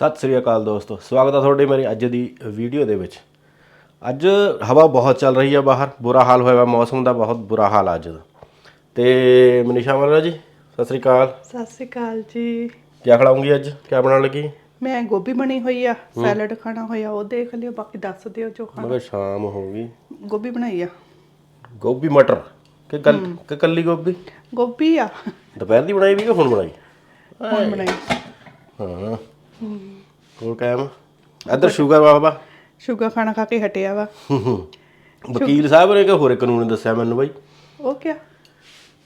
ਸਤਿ ਸ੍ਰੀ ਅਕਾਲ ਦੋਸਤੋ ਸਵਾਗਤ ਹੈ ਤੁਹਾਡੇ ਮੇਰੀ ਅੱਜ ਦੀ ਵੀਡੀਓ ਦੇ ਵਿੱਚ। ਅੱਜ ਹਵਾ ਬਹੁਤ ਚੱਲ ਰਹੀ ਹੈ ਬਾਹਰ ਬੁਰਾ ਹਾਲ ਹੋਇਆ ਮੌਸਮ ਦਾ ਬਹੁਤ ਬੁਰਾ ਹਾਲ ਅੱਜ ਦਾ। ਤੇ ਮਨੀਸ਼ਾ ਮਲਰਾ ਜੀ ਸਤਿ ਸ੍ਰੀ ਅਕਾਲ। ਸਤਿ ਸ਼੍ਰੀ ਅਕਾਲ ਜੀ। ਕੀ ਖਿਲਾਉਂਗੀ ਅੱਜ? ਕੀ ਬਣਾਉਣ ਲੱਗੀ? ਮੈਂ ਗੋਭੀ ਬਣੀ ਹੋਈ ਆ ਸੈਲਡ ਖਾਣਾ ਹੋਇਆ ਉਹ ਦੇਖ ਲਿਓ ਬਾਕੀ ਦੱਸ ਦਿਓ ਜੋ ਖਾਣਾ। ਮਗਰ ਸ਼ਾਮ ਹੋ ਗਈ। ਗੋਭੀ ਬਣਾਈ ਆ। ਗੋਭੀ ਮਟਰ ਕਿ ਕੱਲ ਕਿ ਕੱਲੀ ਗੋਭੀ? ਗੋਭੀ ਆ। ਦੁਪਹਿਰ ਦੀ ਬਣਾਈ ਵੀ ਕਿ ਹੁਣ ਬਣਾਈ? ਹੁਣ ਬਣਾਈ। ਹਾਂ। ਹੋਰ ਕਾਇਮ? ਇੱਧਰ ਸ਼ੂਗਰ ਬਾਬਾ ਸ਼ੂਗਰ ਖਾਣਾ ਖਾ ਕੇ ਹਟਿਆ ਵਾ। ਵਕੀਲ ਸਾਹਿਬ ਨੇ ਕਿ ਹੋਰ ਕਾਨੂੰਨ ਦੱਸਿਆ ਮੈਨੂੰ ਬਾਈ? ਉਹ ਕਿਆ?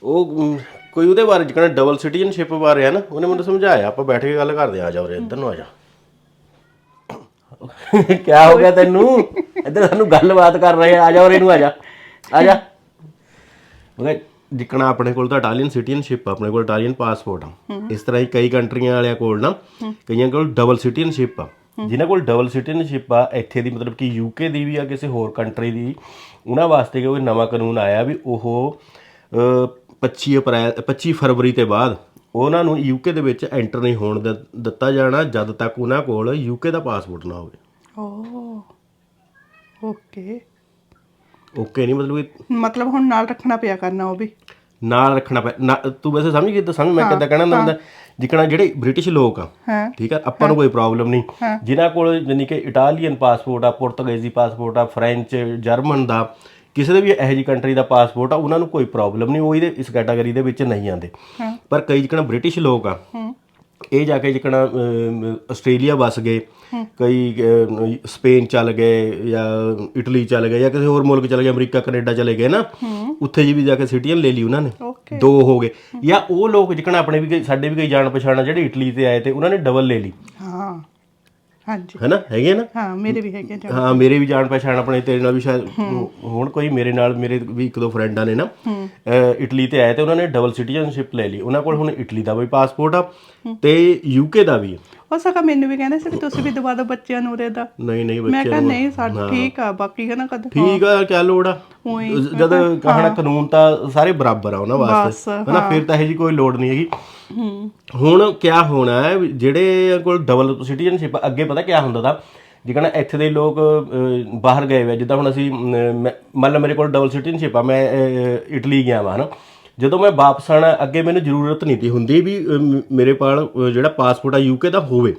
ਉਹ ਕੋਈ ਉਹਦੇ ਬਾਰੇ ਜਿਹੜਾ ਡਬਲ ਸਿਟੀਜ਼ਨਸ਼ਿਪ ਬਾਰੇ ਹੈ ਨਾ ਉਹਨੇ ਮੈਨੂੰ ਸਮਝਾਇਆ ਆਪਾਂ ਬੈਠ ਕੇ ਗੱਲ ਕਰਦੇ ਆ ਜਾ ਉਰੇ ਇੱਧਰ ਨੂੰ ਆ ਜਾ। ਕੀ ਹੋ ਗਿਆ ਤੈਨੂੰ? ਇੱਧਰ ਸਾਨੂੰ ਗੱਲਬਾਤ ਕਰ ਰਹੇ ਆ ਜਾ ਉਰੇ ਨੂੰ ਆ ਜਾ ਆ ਜਾ। ਮਗਰ ਜਿੱਕਣਾ ਆਪਣੇ ਕੋਲ ਤਾਂ ਇਟਾਲੀਅਨ ਸਿਟੀਜ਼ਨਸ਼ਿਪ ਆਪਣੇ ਕੋਲ ਇਟਾਲੀਅਨ ਪਾਸਪੋਰਟ ਆ। ਇਸ ਤਰ੍ਹਾਂ ਹੀ ਕਈ ਕੰਟਰੀਆਂ ਵਾਲਿਆਂ ਕੋਲ ਨਾ ਕਈਆਂ ਕੋਲ ਡਬਲ ਸਿਟੀਜ਼ਨਸ਼ਿਪ ਆ। ਜਿਨ੍ਹਾਂ ਕੋਲ ਡਬਲ ਸਿਟੀਜ਼ਨਸ਼ਿਪ ਆ ਇੱਥੇ ਦੀ ਮਤਲਬ ਕਿ ਯੂਕੇ ਦੀ ਵੀ ਆ ਕਿਸੇ ਹੋਰ ਕੰਟਰੀ ਦੀ ਉਹਨਾਂ ਵਾਸਤੇ ਕੋਈ ਨਵਾਂ ਕਾਨੂੰਨ ਆਇਆ ਵੀ ਉਹ ਅ, 25 ਅਪ੍ਰੈਲ 25 ਫਰਵਰੀ ਤੇ ਬਾਅਦ ਉਹਨਾਂ ਨੂੰ ਯੂਕੇ ਦੇ ਵਿੱਚ ਐਂਟਰ ਨਹੀਂ ਹੋਣ ਦਿੱਤਾ ਜਾਣਾ ਜਦ ਤੱਕ ਉਹਨਾਂ ਕੋਲ ਯੂਕੇ ਦਾ ਪਾਸਪੋਰਟ ਨਾ ਹੋਵੇ। ਓ ਓਕੇ ਓਕੇ ਨਹੀਂ ਮਤਲਬ ਕਿ ਮਤਲਬ ਹੁਣ ਨਾਲ ਰੱਖਣਾ ਪਿਆ ਕਰਨਾ ਉਹ ਵੀ। ਨਾਲ ਰੱਖਣਾ ਪੈ ਨਾ- ਤੂੰ ਵੈਸੇ ਸਮਝ ਗਈ ਤਾਂ ਸਮਝ ਮੈਂ ਕਿੱਦਾਂ ਕਹਿਣਾ ਹੁੰਦਾ ਜਿਕਣਾ ਜਿਹੜੇ ਬ੍ਰਿਟਿਸ਼ ਲੋਕ ਆ ਹਾਂ। ਠੀਕ ਆ ਆਪਾਂ ਨੂੰ ਕੋਈ ਪ੍ਰੋਬਲਮ ਨਹੀਂ। ਜਿਨ੍ਹਾਂ ਕੋਲ ਜਾਨੀ ਕਿ ਇਟਾਲੀਅਨ ਪਾਸਪੋਰਟ ਆ ਪੁਰਤਗਾਲੀ ਪਾਸਪੋਰਟ ਆ ਫ੍ਰੈਂਚ ਜਰਮਨ ਦਾ ਕਿਸੇ ਦੇ ਵੀ ਇਹੋ ਜਿਹੀ ਕੰਟਰੀ ਦਾ ਪਾਸਪੋਰਟ ਆ ਉਹਨਾਂ ਨੂੰ ਕੋਈ ਪ੍ਰੋਬਲਮ ਨਹੀਂ ਉਹ ਇਹਦੇ ਇਸ ਕੈਟਾਗਰੀ ਦੇ ਵਿੱਚ ਨਹੀਂ ਆਉਂਦੇ। ਪਰ ਕਈ ਜਿਕਣਾ ਬ੍ਰਿਟਿਸ਼ ਲੋਕ ਆ ਇਹ ਜਾ ਕੇ ਜਿਕਣਾ ਆਸਟ੍ਰੇਲੀਆ ਵਸ ਗਏ ਕਈ ਸਪੇਨ ਚੱਲ ਗਏ ਜਾਂ ਇਟਲੀ ਚੱਲ ਗਏ ਜਾਂ ਕਿਸੇ ਹੋਰ ਮੁਲਕ ਚੱਲ ਗਏ ਅਮਰੀਕਾ ਕੈਨੇਡਾ ਚਲੇ ਗਏ ਨਾ ਉੱਥੇ ਜੀ ਵੀ ਜਾ ਕੇ ਸਿਟੀਜ਼ਨ ਲੈ ਲਈ ਉਹਨਾਂ ਨੇ। ਦੋ ਹੋ ਗਏ। ਜਾਂ ਉਹ ਲੋਕ ਜਿਕਣਾ ਆਪਣੇ ਵੀ ਸਾਡੇ ਵੀ ਕਈ ਜਾਣ ਪਛਾਣ ਜਿਹੜੇ ਇਟਲੀ ਤੇ ਆਏ ਤੇ ਉਹਨਾਂ ਨੇ ਡਬਲ ਲੈ ਲਈ। ਹਾਂ। ਹਾਂਜੀ। ਹੈਨਾ? ਹੈਗੇ ਨਾ? ਹਾਂ ਮੇਰੇ ਵੀ ਹੈਗੇ ਜੀ ਹਾਂ ਮੇਰੇ ਵੀ ਜਾਣ ਪਛਾਣ ਆਪਣੇ ਤੇਰੇ ਨਾਲ ਵੀ ਸ਼ਾਇਦ ਹੁਣ ਕੋਈ ਮੇਰੇ ਨਾਲ ਮੇਰੇ ਵੀ ਇੱਕ ਦੋ ਫਰੈਂਡਾਂ ਨੇ ਨਾ। ਇਟਲੀ ਤੇ ਆਏ ਤੇ ਉਹਨਾਂ ਨੇ ਡਬਲ ਸਿਟੀਜ਼ਨਸ਼ਿਪ ਲੈ ਲਈ। ਉਹਨਾਂ ਕੋਲ ਹੁਣ ਇਟਲੀ ਦਾ ਵੀ ਪਾਸਪੋਰਟ ਆ ਤੇ ਯੂਕੇ ਦਾ ਵੀ। ਹੋ ਸਕਾ ਮੈਨੂੰ ਵੀ ਕਹਿੰਦੇ ਸੀ ਕਿ ਤੁਸੀਂ ਵੀ ਦਵਾ ਦਿਓ ਬੱਚਿਆਂ ਨੂੰ ਉਰੇ ਦਾ। ਨਹੀਂ ਨਹੀਂ ਮੈਂ ਬੱਚੇ ਕਿਹਾ ਨਹੀਂ ਸਾਡਾ ਠੀਕ ਆ ਬਾਕੀ ਕਹਿੰਦਾ ਕਦ। ਠੀਕ ਆ ਕਿਆ ਲੋੜ ਆ? ਜਦ ਕਹਣਾ ਕਾਨੂੰਨ ਤਾਂ ਸਾਰੇ ਬਰਾਬਰ ਆ ਉਹਨਾਂ ਵਾਸਤੇ। ਹਨਾ ਫਿਰ ਤਾਂ ਇਹ ਜੀ ਕੋਈ ਲੋੜ ਨਹੀਂ ਹੈਗੀ। ਹੂੰ ਹੁਣ ਕਿਆ ਹੋਣਾ ਹੈ? ਵੀ ਜਿਹੜੇ ਕੋਲ ਡਬਲ ਸਿਟੀਜ਼ਨਸ਼ਿਪ ਅੱਗੇ ਪਤਾ ਕਿਆ ਹੁੰਦਾ ਦਾ ਜਿਕਣਾ ਇੱਥੇ ਦੇ ਲੋਕ ਬਾਹਰ ਗਏ ਹੋਏ ਜਿੱਦਾਂ ਹੁਣ ਅਸੀਂ ਮੰਨ ਲਓ ਮੇਰੇ ਕੋਲ ਡਬਲ ਸਿਟੀਜ਼ਨਸ਼ਿਪ ਆ ਮੈਂ ਇਟਲੀ ਗਿਆ ਵਾ ਹਨਾ? ਜਦੋਂ ਮੈਂ ਵਾਪਸ ਆਣਾ ਅੱਗੇ ਮੈਨੂੰ ਜ਼ਰੂਰਤ ਨਹੀਂ ਤੀ ਹੁੰਦੀ ਵੀ ਮੇਰੇ ਕੋਲ ਜਿਹੜਾ ਪਾਸਪੋਰਟ ਆ ਯੂਕੇ ਦਾ ਹੋਵੇ।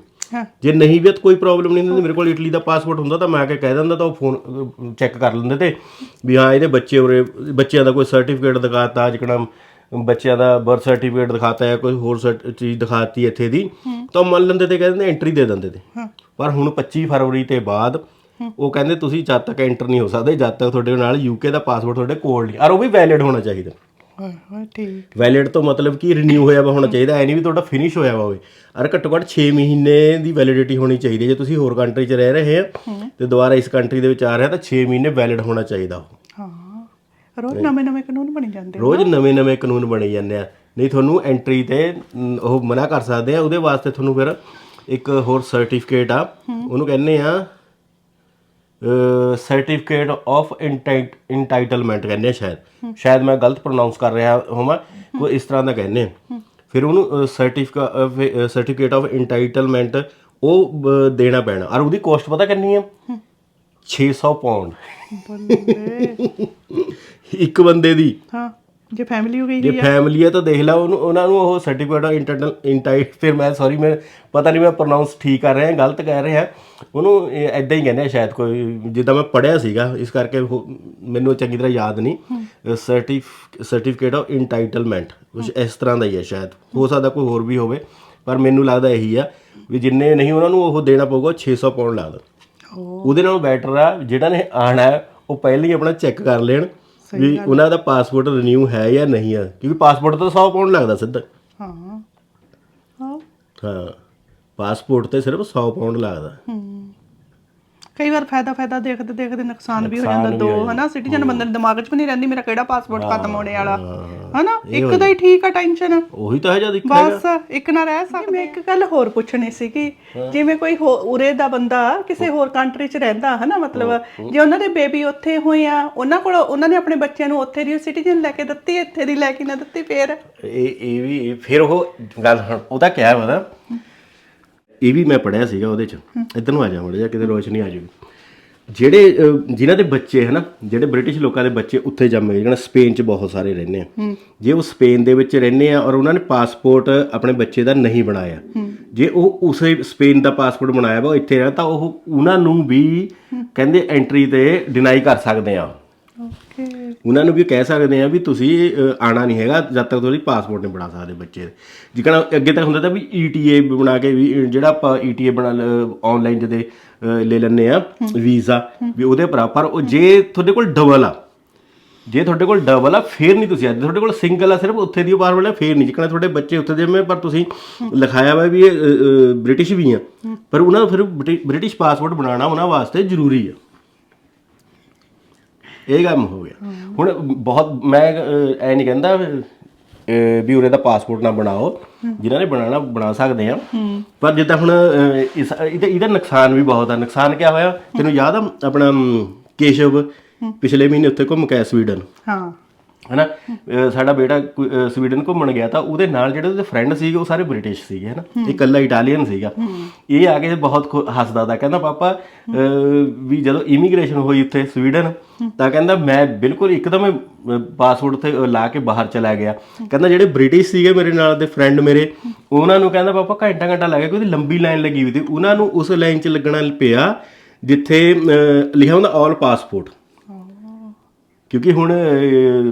ਜੇ ਨਹੀਂ ਵੀ ਤਾਂ ਕੋਈ ਪ੍ਰੋਬਲਮ ਨਹੀਂ ਹੁੰਦੀ ਮੇਰੇ ਕੋਲ ਇਟਲੀ ਦਾ ਪਾਸਪੋਰਟ ਹੁੰਦਾ ਤਾਂ ਮੈਂ ਆ ਕੇ ਕਹਿ ਦਿੰਦਾ ਤਾਂ ਉਹ ਫੋਨ ਚੈੱਕ ਕਰ ਲੈਂਦੇ ਤੇ ਵੀ ਹਾਂ ਇਹਦੇ ਬੱਚੇ ਉਰੇ ਬੱਚਿਆਂ ਦਾ ਕੋਈ ਸਰਟੀਫਿਕੇਟ ਦਿਖਾਤਾ ਜਿਕਣਾ ਬੱਚਿਆਂ ਦਾ ਬਰਥ ਸਰਟੀਫਿਕੇਟ ਦਿਖਾਤਾ ਹੈ ਕੋਈ ਹੋਰ ਚੀਜ਼ ਦਿਖਾਤੀ ਇੱਥੇ ਦੀ ਤਾਂ ਮੰਨ ਲੈਂਦੇ ਤੇ ਕਹਿ ਦਿੰਦੇ ਐਂਟਰੀ ਦੇ ਦਿੰਦੇ ਤੇ। ਹਾਂ। ਪਰ ਹੁਣ 25 ਫਰਵਰੀ ਤੇ ਬਾਅਦ ਉਹ ਕਹਿੰਦੇ ਤੁਸੀਂ ਜਦ ਤੱਕ ਐਂਟਰ ਨਹੀਂ ਹੋ ਸਕਦੇ ਜਦ ਤੱਕ ਤੁਹਾਡੇ ਨਾਲ ਯੂਕੇ ਦਾ ਪਾਸਪੋਰਟ ਤੁਹਾਡੇ ਕੋਲ ਨਹੀਂ। ਔਰ ਉਹ ਵੀ ਵੈਲਿਡ ਹੋਣਾ ਚਾਹੀਦਾ। ਹਾਂ ਹਾਂ ਠੀਕ। ਵੈਲਿਡ ਤੋਂ ਮਤਲਬ ਕਿ ਰੀਨਿਊ ਹੋਇਆ ਵਾ ਹੋਣਾ ਚਾਹੀਦਾ ਐ ਨਹੀਂ ਵੀ ਤੁਹਾਡਾ ਫਿਨਿਸ਼ ਹੋਇਆ ਵਾ ਹੋਵੇ। ਅਰ ਘੱਟੋ ਘੱਟ 6 ਮਹੀਨੇ ਦੀ ਵੈਲਿਡਿਟੀ ਹੋਣੀ ਚਾਹੀਦੀ ਹੈ। ਜੇ ਤੁਸੀਂ ਹੋਰ ਕੰਟਰੀ 'ਚ ਰਹਿ ਰਹੇ ਆ ਤੇ ਦੁਬਾਰਾ ਇਸ ਕੰਟਰੀ ਦੇ ਵਿੱਚ ਆ ਰਹੇ ਤਾਂ 6 ਮਹੀਨੇ ਵੈਲਿਡ ਹੋਣਾ ਚਾਹੀਦਾ। ਉਹ ਹਾਂ ਰੋਜ਼ ਨਵੇਂ ਨਵੇਂ ਕਾਨੂੰਨ ਬਣੀ ਜਾਂਦੇ ਰੋਜ਼ ਨਵੇਂ-ਨਵੇਂ ਕਾਨੂੰਨ ਬਣੇ ਜਾਂਦੇ ਆ। ਨਹੀਂ ਤੁਹਾਨੂੰ ਐਂਟਰੀ ਤੇ ਮ, ਉਹ ਮਨਾ ਕਰ ਸਕਦੇ ਆ। ਉਹਦੇ ਵਾਸਤੇ ਤੁਹਾਨੂੰ ਫਿਰ ਇੱਕ ਹੋਰ ਸਰਟੀਫਿਕੇਟ ਆ। ਉਹਨੂੰ ਕਹਿੰਦੇ ਆ ਸਰਟੀਫਿਕੇਟ ਆਫ ਇੰਟਾਈਟਲਮੈਂਟ ਕਹਿੰਦੇ ਆ ਸ਼ਾਇਦ। ਸ਼ਾਇਦ ਮੈਂ ਗਲਤ ਪ੍ਰੋਨਾਂਸ ਕਰ ਰਿਹਾ ਹੋਵਾਂ। ਕੋਈ ਇਸ ਤਰ੍ਹਾਂ ਦਾ ਕਹਿੰਦੇ ਆ। ਫਿਰ ਉਹਨੂੰ ਸਰਟੀਫਿਕੇਟ ਸਰਟੀਫਿਕੇਟ ਆਫ ਇੰਟਾਈਟਲਮੈਂਟ ਉਹ ਦੇਣਾ ਪੈਣਾ। ਔਰ ਉਹਦੀ ਕੋਸਟ ਪਤਾ ਕਿੰਨੀ ਆ? 600 ਪਾਉਂਡ ਬੱਲੇ। ਇੱਕ ਬੰਦੇ ਦੀ। ਹਾਂ ਜੇ ਫੈਮਿਲੀ ਹੋ ਗਈ ਜੇ ਫੈਮਿਲੀ ਹੈ ਤਾਂ ਦੇਖ ਲਾ ਉਹਨੂੰ ਉਹਨਾਂ ਨੂੰ ਉਹ ਸਰਟੀਫਿਕੇਟ ਆਫ ਇੰਟਰਨਲ ਇੰਟਾਈਟ ਫਿਰ ਮੈਂ ਸੌਰੀ ਮੈਂ ਪਤਾ ਨਹੀਂ ਮੈਂ ਪ੍ਰੋਨਾਂਸ ਠੀਕ ਕਰ ਰਿਹਾ ਗਲਤ ਕਹਿ ਰਿਹਾ। ਉਹਨੂੰ ਐਦਾਂ ਹੀ ਕਹਿੰਦੇ ਆ ਸ਼ਾਇਦ ਕੋਈ ਜਿੱਦਾਂ ਮੈਂ ਪੜਿਆ ਸੀਗਾ ਇਸ ਕਰਕੇ ਮੈਨੂੰ ਚੰਗੀ ਤਰ੍ਹਾਂ ਯਾਦ ਨਹੀਂ। ਸਰਟੀਫਿਕੇਟ ਆਫ ਇੰਟਾਈਟਲਮੈਂਟ ਕੁਝ ਇਸ ਤਰ੍ਹਾਂ ਦਾ ਹੀ ਹੈ ਸ਼ਾਇਦ। ਹੋ ਸਕਦਾ ਕੋਈ ਹੋਰ ਵੀ ਹੋਵੇ ਪਰ ਮੈਨੂੰ ਲੱਗਦਾ ਇਹੀ ਆ ਵੀ ਜਿੰਨੇ ਨਹੀਂ ਉਹਨਾਂ ਨੂੰ ਉਹ ਦੇਣਾ ਪਊਗਾ 600 ਪਾਉਂਡ ਲੱਗਦਾ ਉਹਦੇ ਨਾਲੋਂ ਬੈਟਰ ਆ ਜਿਹੜਾ ਨੇ ਆਣਾ ਉਹ ਪਹਿਲਾਂ ਹੀ ਆਪਣਾ ਚੈੱਕ ਕਰ ਲੈਣ। ਵੀ ਉਹਨਾਂ ਦਾ ਪਾਸਪੋਰਟ ਰੀਨਿਊ ਹੈ ਜਾਂ ਨਹੀਂ ਆ ਕਿਉਂਕਿ ਪਾਸਪੋਰਟ ਤਾਂ 100 ਪਾਉਂਡ ਲੱਗਦਾ ਸਿੱਧਾ। ਹਾਂ। ਹਾਂ। ਹਾਂ ਪਾਸਪੋਰਟ ਤੇ ਸਿਰਫ 100 ਪਾਉਂਡ ਲੱਗਦਾ। ਹੂੰ। ਕਈ ਵਾਰ ਫਾਇਦਾ ਫਾਇਦਾ ਦੇਖਦੇ ਦੇਖਦੇ ਨੁਕਸਾਨ ਵੀ ਹੋ ਜਾਂਦਾ ਦੋ ਹਨਾ ਸਿਟੀਜ਼ਨ ਬੰਦੇ ਦੇ ਦਿਮਾਗ 'ਚ ਵੀ ਨਹੀਂ ਰਹਿੰਦੀ ਮੇਰਾ ਕਿਹੜਾ ਪਾਸਪੋਰਟ ਖਤਮ ਹੋਣੇ ਵਾਲਾ। ਹਨਾ ਇੱਕ ਦਾ ਹੀ ਠੀਕ ਆ ਟੈਨਸ਼ਨ ਉਹੀ ਤਾਂ ਹੈ ਜਦ ਇੱਕ ਬਸ ਇੱਕ ਨਾ ਰਹਿ ਸਕਦੇ। ਮੈਂ ਇੱਕ ਗੱਲ ਹੋਰ ਪੁੱਛਣੀ ਸੀਗੀ। ਜਿਵੇਂ ਕੋਈ ਉਰੇ ਦਾ ਬੰਦਾ ਕਿਸੇ ਹੋਰ ਕੰਟਰੀ 'ਚ ਰਹਿੰਦਾ ਹਨਾ ਮਤਲਬ ਜੇ ਉਹਨਾਂ ਦੇ ਬੇਬੀ ਉੱਥੇ ਹੋਏ ਆ ਉਹਨਾਂ ਕੋਲ ਉਹਨਾਂ ਨੇ ਆਪਣੇ ਬੱਚਿਆਂ ਨੂੰ ਉੱਥੇ ਦੀ ਸਿਟੀਜ਼ਨ ਲੈ ਕੇ ਦਿੱਤੀ ਇੱਥੇ ਦੀ ਲੈ ਕੇ ਨਾ ਦਿੱਤੀ ਫੇਰ? ਇਹ ਇਹ ਵੀ ਫਿਰ ਉਹ ਗੱਲ ਹੁਣ ਉਹਦਾ ਕਿਹਾ ਨਾ। ਇਹ ਵੀ ਮੈਂ ਪੜਿਆ ਸੀਗਾ ਉਹਦੇ ਚ। ਇੱਧਰ ਨੂੰ ਆ ਜਾ ਮੜ ਜਾ ਕਿਤੇ ਰੋਸ਼ਨੀ ਆ ਜਾਊਗੀ। ਜਿਹੜੇ ਅਹ, ਜਿਨ੍ਹਾਂ ਦੇ ਬੱਚੇ ਹਨਾ ਜਿਹੜੇ ਬ੍ਰਿਟਿਸ਼ ਲੋਕਾਂ ਦੇ ਬੱਚੇ ਉੱਥੇ ਜੰਮੇ ਜਿਹੜਾ ਸਪੇਨ 'ਚ ਬਹੁਤ ਸਾਰੇ ਰਹਿੰਦੇ ਆ। ਜੇ ਉਹ ਸਪੇਨ ਦੇ ਵਿੱਚ ਰਹਿੰਦੇ ਆ ਔਰ ਉਹਨਾਂ ਨੇ ਪਾਸਪੋਰਟ ਆਪਣੇ ਬੱਚੇ ਦਾ ਨਹੀਂ ਬਣਾਇਆ। ਜੇ ਉਹ ਉਸੇ ਸਪੇਨ ਦਾ ਪਾਸਪੋਰਟ ਬਣਾਇਆ ਵਾ ਉਹ ਇੱਥੇ ਰਹਿ ਤਾਂ ਉਹ ਉਹਨਾਂ ਨੂੰ ਵੀ ਕਹਿੰਦੇ ਐਂਟਰੀ ਤੇ ਡਿਨਾਈ ਕਰ ਸਕਦੇ ਆ। ਉਹਨਾਂ ਨੂੰ ਵੀ ਕਹਿ ਸਕਦੇ ਆ ਵੀ ਤੁਸੀਂ ਅ, ਆਣਾ ਨਹੀਂ ਹੈਗਾ ਜਦ ਤੱਕ ਤੁਸੀਂ ਪਾਸਪੋਰਟ ਨਹੀਂ ਬਣਾ ਸਕਦੇ ਬੱਚੇ। ਦੇ ਜਿਕਣਾ ਅੱਗੇ ਤਾਂ ਹੁੰਦਾ ਤਾਂ ਵੀ ਈਟੀਏ ਬਣਾ ਕੇ ਵੀ ਜਿਹੜਾ ਆਪਾਂ ਈਟੀਏ ਬਣਾ ਆਨਲਾਈਨ ਜਦੇ ਅ, ਲੈ ਲੈਂਦੇ ਆ ਵੀਜ਼ਾ ਵੀ ਉਹਦੇ ਪਰ ਉਹ ਜੇ ਤੁਹਾਡੇ ਕੋਲ ਡਬਲ ਆ ਜੇ ਤੁਹਾਡੇ ਕੋਲ ਡਬਲ ਆ ਫੇਰ ਨਹੀਂ ਤੁਸੀਂ ਅੱਜ। ਤੁਹਾਡੇ ਕੋਲ ਸਿੰਗਲ ਆ ਸਿਰਫ ਉੱਥੇ ਦੀ ਪਾਸਪੋਰਟ ਆ ਫੇਰ ਨਹੀਂ। ਜਿਕਣਾ ਤੁਹਾਡੇ ਬੱਚੇ ਉੱਥੇ ਦੇ ਮੈਂ ਪਰ ਤੁਸੀਂ ਲਿਖਾਇਆ ਵਾ ਵੀ ਇਹ ਬ੍ਰਿਟਿਸ਼ ਵੀ ਆ। ਪਰ ਉਹਨਾਂ ਨੂੰ ਫਿਰ ਬ੍ਰਿਟਿਸ਼ ਪਾਸਪੋਰਟ ਬਣਾਉਣਾ ਉਹਨਾਂ ਵਾਸਤੇ ਜ਼ਰੂਰੀ ਆ। ਇਹ ਕੰਮ ਹੋ ਗਿਆ। ਹੁਣ ਬਹੁਤ, ਮੈਂ ਐ ਨਹੀਂ ਕਹਿੰਦਾ ਵੀ ਉਰੇ ਦਾ ਪਾਸਪੋਰਟ ਨਾ ਬਣਾਓ। ਜਿਨ੍ਹਾਂ ਨੇ ਬਣਾਉਣਾ, ਬਣਾ ਸਕਦੇ ਆ। ਪਰ ਜਿੱਦਾਂ ਹੁਣ ਇਸ ਇਹਦਾ ਇਹਦਾ ਨੁਕਸਾਨ ਵੀ ਬਹੁਤ ਆ। ਨੁਕਸਾਨ ਕੀ ਹੋਇਆ? ਤੈਨੂੰ ਯਾਦ ਆ, ਆਪਣਾ ਕੇਸ਼ਵ ਪਿਛਲੇ ਮਹੀਨੇ ਉੱਥੇ ਘੁੰਮ ਕੇ ਸਵੀਡਨ? ਹਾਂ। ਹਨਾ? ਸਾਡਾ ਬੇਟਾ ਸਵੀਡਨ ਘੁੰਮਣ ਗਿਆ ਤਾਂ ਉਹਦੇ ਨਾਲ ਜਿਹੜੇ ਉਹਦੇ ਫਰੈਂਡ ਸੀਗੇ ਉਹ ਸਾਰੇ ਬ੍ਰਿਟਿਸ਼ ਸੀਗੇ ਹਨਾ? ਇਕੱਲਾ ਇਟਾਲੀਅਨ ਸੀਗਾ। ਇਹ ਆ ਕੇ ਬਹੁਤ ਹੱਸਦਾ ਦਾ ਕਹਿੰਦਾ ਪਾਪਾ ਵੀ ਜਦੋਂ ਇਮੀਗ੍ਰੇਸ਼ਨ ਹੋਈ ਉੱਥੇ ਸਵੀਡਨ ਤਾਂ ਕਹਿੰਦਾ ਮੈਂ ਬਿਲਕੁਲ ਇੱਕਦਮ ਪਾਸਪੋਰਟ ਤੇ ਲਾ ਕੇ ਬਾਹਰ ਚਲਾ ਗਿਆ। ਕਹਿੰਦਾ ਜਿਹੜੇ ਬ੍ਰਿਟਿਸ਼ ਸੀਗੇ ਮੇਰੇ ਨਾਲ ਦੇ ਫਰੈਂਡ ਮੇਰੇ ਉਹਨਾਂ ਨੂੰ ਕਹਿੰਦਾ ਪਾਪਾ ਘੰਟਾ ਘੰਟਾ ਲੱਗ ਗਿਆ ਕਿਉਂਕਿ ਲੰਬੀ ਲਾਈਨ ਲੱਗੀ ਹੋਈ ਸੀ। ਉਹਨਾਂ ਨੂੰ ਉਸ ਲਾਈਨ 'ਚ ਲੱਗਣਾ ਪਿਆ ਜਿੱਥੇ ਲਿਖਿਆ ਹੁੰਦਾ ਆਲ ਪਾਸਪੋਰਟ ਕਿਉਂਕਿ ਹੁਣ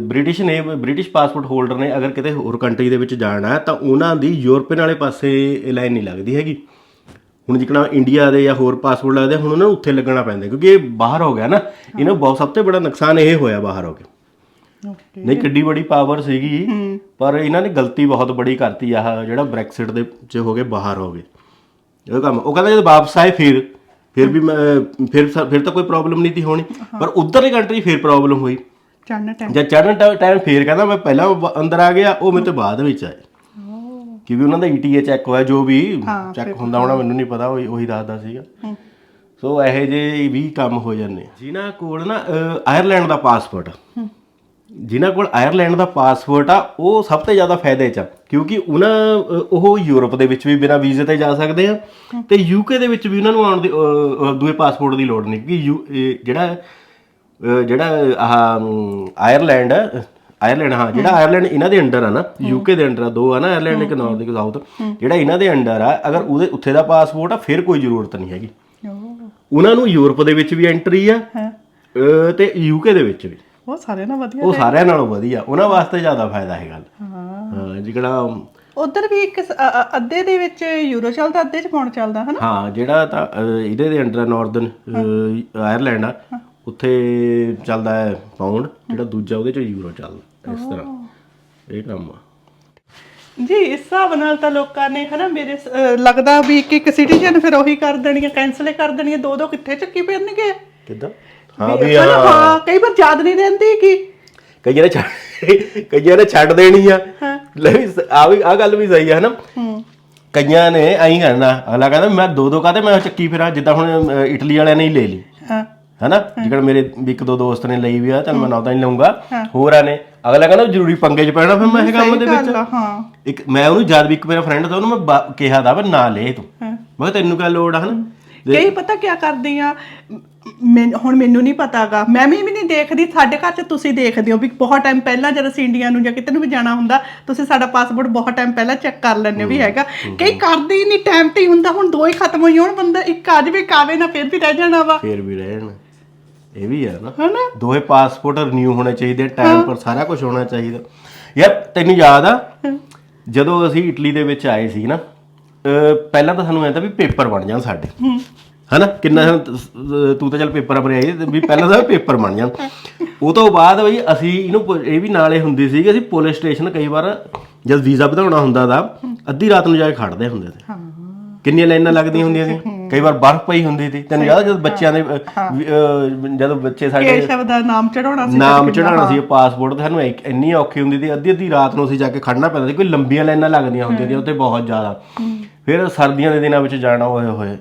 ਬ੍ਰਿਟਿਸ਼ ਨੇ ਬ੍ਰਿਟਿਸ਼ ਪਾਸਪੋਰਟ ਹੋਲਡਰ ਨੇ ਅਗਰ ਕਿਤੇ ਹੋਰ ਕੰਟਰੀ ਦੇ ਵਿੱਚ ਜਾਣਾ ਤਾਂ ਉਹਨਾਂ ਦੀ ਯੂਰਪੀਅਨ ਵਾਲੇ ਪਾਸੇ ਲਾਈਨ ਨਹੀਂ ਲੱਗਦੀ ਹੈਗੀ। ਹੁਣ ਜਿਕਣਾ ਇੰਡੀਆ ਦੇ ਜਾਂ ਹੋਰ ਪਾਸਪੋਰਟ ਲੱਗਦੇ ਹੁਣ ਉਹਨਾਂ ਨੂੰ ਉੱਥੇ ਲੱਗਣਾ ਪੈਂਦਾ ਕਿਉਂਕਿ ਇਹ ਬਾਹਰ ਹੋ ਗਿਆ ਨਾ। ਇਹਨਾਂ ਬਹੁਤ ਸਭ ਤੋਂ ਬੜਾ ਨੁਕਸਾਨ ਇਹ ਹੋਇਆ ਬਾਹਰ ਹੋ ਕੇ। ਨਹੀਂ ਕਿੱਡੀ ਬੜੀ ਪਾਵਰ ਸੀਗੀ ਪਰ ਇਹਨਾਂ ਨੇ ਗਲਤੀ ਬਹੁਤ ਬੜੀ ਕਰਤੀ ਆਹ ਜਿਹੜਾ ਬ੍ਰੈਕਸਿਟ ਦੇ ਚ ਹੋ ਗਏ ਬਾਹਰ ਹੋ ਗਏ। ਇਹ ਕੰਮ ਉਹ ਕਹਿੰਦਾ ਜਦੋਂ ਵਾਪਸ ਆਏ ਫਿਰ ਫਿਰ ਵੀ ਮੈਂ ਫਿਰ ਫਿਰ ਤਾਂ ਕੋਈ ਪ੍ਰੋਬਲਮ ਨਹੀਂ ਸੀ ਹੋਣੀ। ਪਰ ਉਧਰਲੀ ਕੰਟਰੀ ਫਿਰ ਪ੍ਰੋਬਲਮ ਹੋਈ। ਚੰਨ ਟਾਈਮ ਜਦ ਚੜਨ ਟਾਈਮ ਫੇਰ ਕਹਿੰਦਾ ਮੈਂ ਪਹਿਲਾਂ ਅੰਦਰ ਆ ਗਿਆ ਉਹ ਮੇਰੇ ਤੋਂ ਬਾਅਦ ਵਿੱਚ ਆਏ। ਕਿਉਂਕਿ ਉਹਨਾਂ ਦਾ ਈਟੀਏ ਚੈੱਕ ਹੋਇਆ ਜੋ ਵੀ ਚੈੱਕ ਹੁੰਦਾ ਹੋਣਾ ਮੈਨੂੰ ਨਹੀਂ ਪਤਾ ਉਹੀ ਉਹੀ ਦੱਸਦਾ ਸੀਗਾ। ਸੋ ਇਹੋ ਜਿਹੇ ਵੀ ਕੰਮ ਹੋ ਜਾਂਦੇ ਆ। ਜਿਨ੍ਹਾਂ ਕੋਲ ਨਾ ਅਹ, ਆਇਰਲੈਂਡ ਦਾ ਪਾਸਪੋਰਟ ਜਿਨ੍ਹਾਂ ਕੋਲ ਆਇਰਲੈਂਡ ਦਾ ਪਾਸਪੋਰਟ ਆ ਉਹ ਸਭ ਤੋਂ ਜ਼ਿਆਦਾ ਫਾਇਦੇ ਚ ਆ। ਕਿਉਂਕਿ ਉਹਨਾਂ ਉਹ ਯੂਰਪ ਦੇ ਵਿੱਚ ਵੀ ਬਿਨਾਂ ਵੀਜ਼ੇ ਤੇ ਜਾ ਸਕਦੇ ਆ ਤੇ ਯੂਕੇ ਦੇ ਵਿੱਚ ਵੀ ਉਹਨਾਂ ਨੂੰ ਆਉਣ ਦੀ ਦੂਏ ਪਾਸਪੋਰਟ ਦੀ ਲੋੜ ਨਹੀਂ। ਇਹ ਜਿਹੜਾ ਜਿਹੜਾ ਆਹ ਆਇਰਲੈਂਡ ਆਇਰਲੈਂਡ ਹਾਂ ਜਿਹੜਾ ਆਇਰਲੈਂਡ ਇਹਨਾਂ ਦੇ ਅੰਡਰ ਆ ਨਾ ਯੂਕੇ ਦੇ ਅੰਡਰ ਆ ਦੋ ਆ ਨਾ ਆਇਰਲੈਂਡ ਇੱਕ ਨਾਰਥ ਇੱਕ ਸਾਊਥ ਜਿਹੜਾ ਇਹਨਾਂ ਦੇ ਅੰਡਰ ਆ ਅਗਰ ਉਹਦੇ ਉੱਥੇ ਦਾ ਪਾਸਪੋਰਟ ਆ ਫਿਰ ਕੋਈ ਜ਼ਰੂਰਤ ਨਹੀਂ ਹੈਗੀ। ਉਹਨਾਂ ਨੂੰ ਯੂਰਪ ਦੇ ਵਿੱਚ ਵੀ ਐਂਟਰੀ ਆ ਤੇ ਯੂਕੇ ਦੇ ਵਿੱਚ ਵੀ। ਉਹ ਸਾਰੇ ਨਾ ਵਧੀਆ ਉਹ ਸਾਰਿਆਂ ਨਾਲੋਂ ਵਧੀਆ। ਉਹਨਾਂ ਵਾਸਤੇ ਜ਼ਿਆਦਾ ਫਾਇਦਾ ਹੈ। ਗੱਲ ਹਾਂ ਜਿਹੜਾ ਉਧਰ ਵੀ ਇੱਕ ਸ- ਅ- ਅ- ਅੱਧੇ ਦੇ ਵਿੱਚ ਯੂਰੋ ਚੱਲਦਾ ਅੱਧੇ ਚ ਪਾਉਣ ਚੱਲਦਾ ਹਨਾ? ਹਾਂ ਜਿਹੜਾ ਤਾਂ ਅਹ, ਇਹਦੇ ਦੇ ਅੰਡਰ ਨਾਰਦਰਨ ਆਇਰਲੈਂਡ ਆ। ਉੱਥੇ ਚੱਲਦਾ ਹੈ ਪਾਉਂਡ ਜਿਹੜਾ ਦੂਜਾ ਉਹਦੇ ਚ ਯੂਰੋ ਚੱਲਦਾ ਇਸ ਤਰ੍ਹਾਂ। ਇਹ ਕੰਮ ਆ। ਜੀ ਇਸ ਹਿਸਾਬ ਨਾਲ ਤਾਂ ਲੋਕਾਂ ਨੇ ਹਨਾ ਮੇਰੇ ਸ- ਅ, ਲੱਗਦਾ ਵੀ ਇੱਕ ਇੱਕ ਸਿਟੀਜ਼ਨ ਫਿਰ ਉਹੀ ਕਰ ਦੇਣੀਆਂ ਕੈਨਸਲ ਕਰ ਦੇਣੀਆਂ ਦੋ ਦੋ ਕਿੱਥੇ ਚੱਕੀ ਪੈਣਗੇ ਕਿੱਦਾਂ? ਹਾਂ ਵੀ ਹਾਂ। ਕਈ ਵਾਰ ਯਾਦ ਨਹੀਂ ਰਹਿੰਦੀ ਕਿ ਕਈਆਂ ਨੇ ਛੱਡ ਕਈਆਂ ਨੇ ਛੱਡ ਦੇਣੀ ਆ। ਲੈ ਵੀ ਸ- ਆ ਵੀ ਆ ਗੱਲ ਵੀ ਸਹੀ ਆ ਹਨਾ? ਕਈਆਂ ਨੇ ਐਂ ਕਰਨਾ। ਅਗਲਾ ਕਹਿੰਦਾ ਮੈਂ ਦੋ ਦੋ ਕਾਤੇ ਮੈਂ ਚੱਕੀ ਫਿਰਾਂ ਜਿੱਦਾਂ ਹੁਣ ਇਟਲੀ ਵਾਲਿਆਂ ਨੇ ਹੀ ਲੈ ਲਈ। ਹਾਂ। ਹਨਾ? ਜਿਹੜਾ ਮੇਰੇ ਵੀ ਇੱਕ ਦੋ ਦੋਸਤ ਨੇ ਲਈ ਵੀ ਆ ਚੱਲ ਮੈਂ ਨਾ ਤਾਂ ਨਹੀਂ ਲਊਂਗਾ। ਹੋਰਾਂ ਨੇ। ਅਗਲਾ ਕਹਿੰਦਾ ਜ਼ਰੂਰੀ ਪੰਗੇ 'ਚ ਪੈਣਾ ਫਿਰ ਮੈਂ ਇਹ ਕੰਮ ਦੇ ਵਿੱਚ। ਗੱਲ ਆ, ਹਾਂ। ਇੱਕ ਮੈਂ ਉਹਨੂੰ ਜਦ ਵੀ ਇੱਕ ਮੇਰਾ ਫਰੈਂਡ ਸੀ ਉਹਨੂੰ ਮੈਂ ਬਾ- ਕਿਹਾ ਦਾ ਵੀ ਨਾ ਲੈ ਤੂੰ। ਹਾਂ। ਮੈਂ ਕਿਹਾ ਤੈਨੂੰ ਕਿਆ ਲੋੜ ਆ ਹਨਾ? ਕਈ ਪਤਾ ਕੀ ਕਰਦੀ ਆ ਮੈਂ ਹੁਣ ਮੈਨੂੰ ਨਹੀਂ ਪਤਾਗਾ। ਮੈਂ ਵੀ ਵੀ ਨਹੀਂ ਦੇਖਦੀ। ਸਾਡੇ ਘਰ 'ਚ ਤੁਸੀਂ ਦੇਖਦੇ ਹੋ ਵੀ ਬਹੁਤ ਟਾਈਮ ਪਹਿਲਾਂ ਜਦ ਅਸੀਂ ਇੰਡੀਆ ਨੂੰ ਜਾਂ ਕਿਤੇ ਨੂੰ ਵੀ ਜਾਣਾ ਹੁੰਦਾ ਤੁਸੀਂ ਸਾਡਾ ਪਾਸਪੋਰਟ ਬਹੁਤ ਟਾਈਮ ਪਹਿਲਾਂ ਚੈੱਕ ਕਰ ਲੈਂਦੇ ਹੋ ਵੀ ਹੈਗਾ। ਕਈ ਕਰਦੇ ਹੀ ਨਹੀਂ ਟਾਈਮ ਤੇ ਹੀ ਹੁੰਦਾ। ਹੁਣ ਦੋ ਹੀ ਖਤਮ ਹੋਈ ਹੋਣ ਬੰਦਾ ਇੱਕ ਆ ਜਾਵੇ ਕਾਵੇ ਨਾ ਫਿਰ ਵੀ ਰਹਿ ਜਾਣਾ ਵਾ। ਫੇਰ ਵੀ ਰਹਿਣ ਇਹ ਵੀ ਹੈ ਨਾ। ਹਨਾ? ਦੋਵੇਂ ਪਾਸਪੋਰਟ ਰਿਨਿਊ ਹੋਣੇ ਚਾਹੀਦੇ ਟਾਈਮ ਪਰ ਸਾਰਾ ਕੁਝ ਹੋਣਾ ਚਾਹੀਦਾ। ਯਾਰ ਤੈਨੂੰ ਯਾਦ ਆ? ਜਦੋਂ ਅਸੀਂ ਇਟਲੀ ਦੇ ਵਿੱਚ ਆਏ ਸੀ ਨਾ ਅਹ ਪਹਿਲਾਂ ਤਾਂ ਸਾਨੂੰ ਐਂ ਤਾਂ ਵੀ ਪੇਪਰ ਬਣ ਜਾਣ ਸਾਡੇ। ਹਨਾ? ਕਿੰਨਾ ਤੂੰ ਤਾਂ ਚੱਲ ਪੇਪਰ ਪਰ ਆਈ ਤੇ ਵੀ ਪਹਿਲਾਂ ਤਾਂ ਪੇਪਰ ਬਣ ਜਾਣ। ਉਹ ਤੋਂ ਬਾਅਦ ਬਈ ਅਸੀਂ ਇਹਨੂੰ ਪੁ- ਇਹ ਵੀ ਨਾਲੇ ਹੁੰਦੀ ਸੀ ਕਿ ਅਸੀਂ ਪੁਲਿਸ ਸਟੇਸ਼ਨ ਕਈ ਵਾਰ ਜਦ ਵੀਜ਼ਾ ਵਧਾਉਣਾ ਹੁੰਦਾ ਦਾ ਅੱਧੀ ਰਾਤ ਨੂੰ ਜਾ ਕੇ ਖੜਦੇ ਹੁੰਦੇ ਸੀ। ਕਿੰਨੀਆਂ ਲਾਈਨਾਂ ਲੱਗਦੀਆਂ ਹੁੰਦੀਆਂ ਸੀ? ਕਈ ਵਾਰ ਬਰਫ਼ ਪਈ ਹੁੰਦੀ ਸੀ। ਤੈਨੂੰ ਯਾਦ ਆ ਜਦੋਂ ਬੱਚਿਆਂ ਦੇ ਵੀ, ਜਦੋਂ ਬੱਚੇ ਸਾਡੇ ਕੇਸ਼ਵ ਦਾ ਨਾਮ ਚੜਾਉਣਾ ਸੀ ਨਾਮ ਚੜਾਉਣਾ ਸੀ ਪਾਸਪੋਰਟ ਤੇ ਸਾਨੂੰ ਇੱਕ- ਇੰਨੀ ਔਖੀ ਹੁੰਦੀ ਸੀ ਅੱਧੀ ਅੱਧੀ ਰਾਤ ਨੂੰ ਅਸੀਂ ਜਾ ਕੇ ਖੜਨਾ ਪੈਂਦਾ ਸੀ ਕੋਈ ਲੰਬੀਆਂ ਲਾਈਨਾਂ ਲੱਗਦੀਆਂ ਹੁੰਦੀਆਂ ਸੀ ਉੱਥੇ ਬਹੁਤ ਜ਼ਿਆਦਾ। ਫਿਰ ਸਰਦੀਆਂ ਦੇ ਦਿਨਾਂ ਵਿੱਚ ਜਾਣਾ ਹੋਏ ਹੋਏ।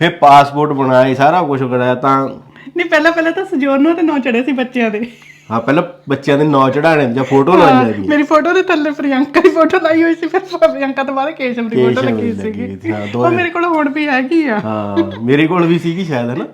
ਫਿਰ ਪਾਸਪੋਰਟ ਬਣਾਏ ਸਾਰਾ ਕੁਝ ਕਰਾਇਆ ਤਾਂ। ਨਹੀਂ ਪਹਿਲਾਂ ਪਹਿਲਾਂ ਤਾਂ ਸਜੋਰਨੋ ਤੇ ਨਾਂ ਚੜੇ ਸੀ ਬੱਚਿਆਂ ਦੇ। ਹਾਂ ਪਹਿਲਾਂ ਬੱਚਿਆਂ ਦੇ ਨਾਂ ਚੜਾਣੇ ਜਾਂ ਫੋਟੋ ਲਾਈ ਜਾਂਦੀ। ਮੇਰੀ ਫੋਟੋ ਦੇ ਥੱਲੇ ਪ੍ਰਿਯੰਕਾ ਦੀ ਫੋਟੋ ਲਾਈ ਹੋਈ ਸੀ ਫਿਰ ਪ੍ਰਿਯੰਕਾ ਤੋਂ ਬਾਅਦ ਕੇਸ਼ਵ ਦੀ ਫੋਟੋ ਕੇਸ਼ਵ ਲੱਗੀ ਦੀ ਲੱਗੀ ਸੀਗੀ। ਸੀ, ਹਾਂ, ਦੋ ਉਹ ਮੇਰੇ ਕੋਲ ਹੁਣ ਵੀ ਹੈਗੀ ਆ। ਹਾਂ ਮੇਰੇ ਕੋਲ ਵੀ ਸੀਗੀ ਸ਼ਾਇਦ ਹੈ ਨਾ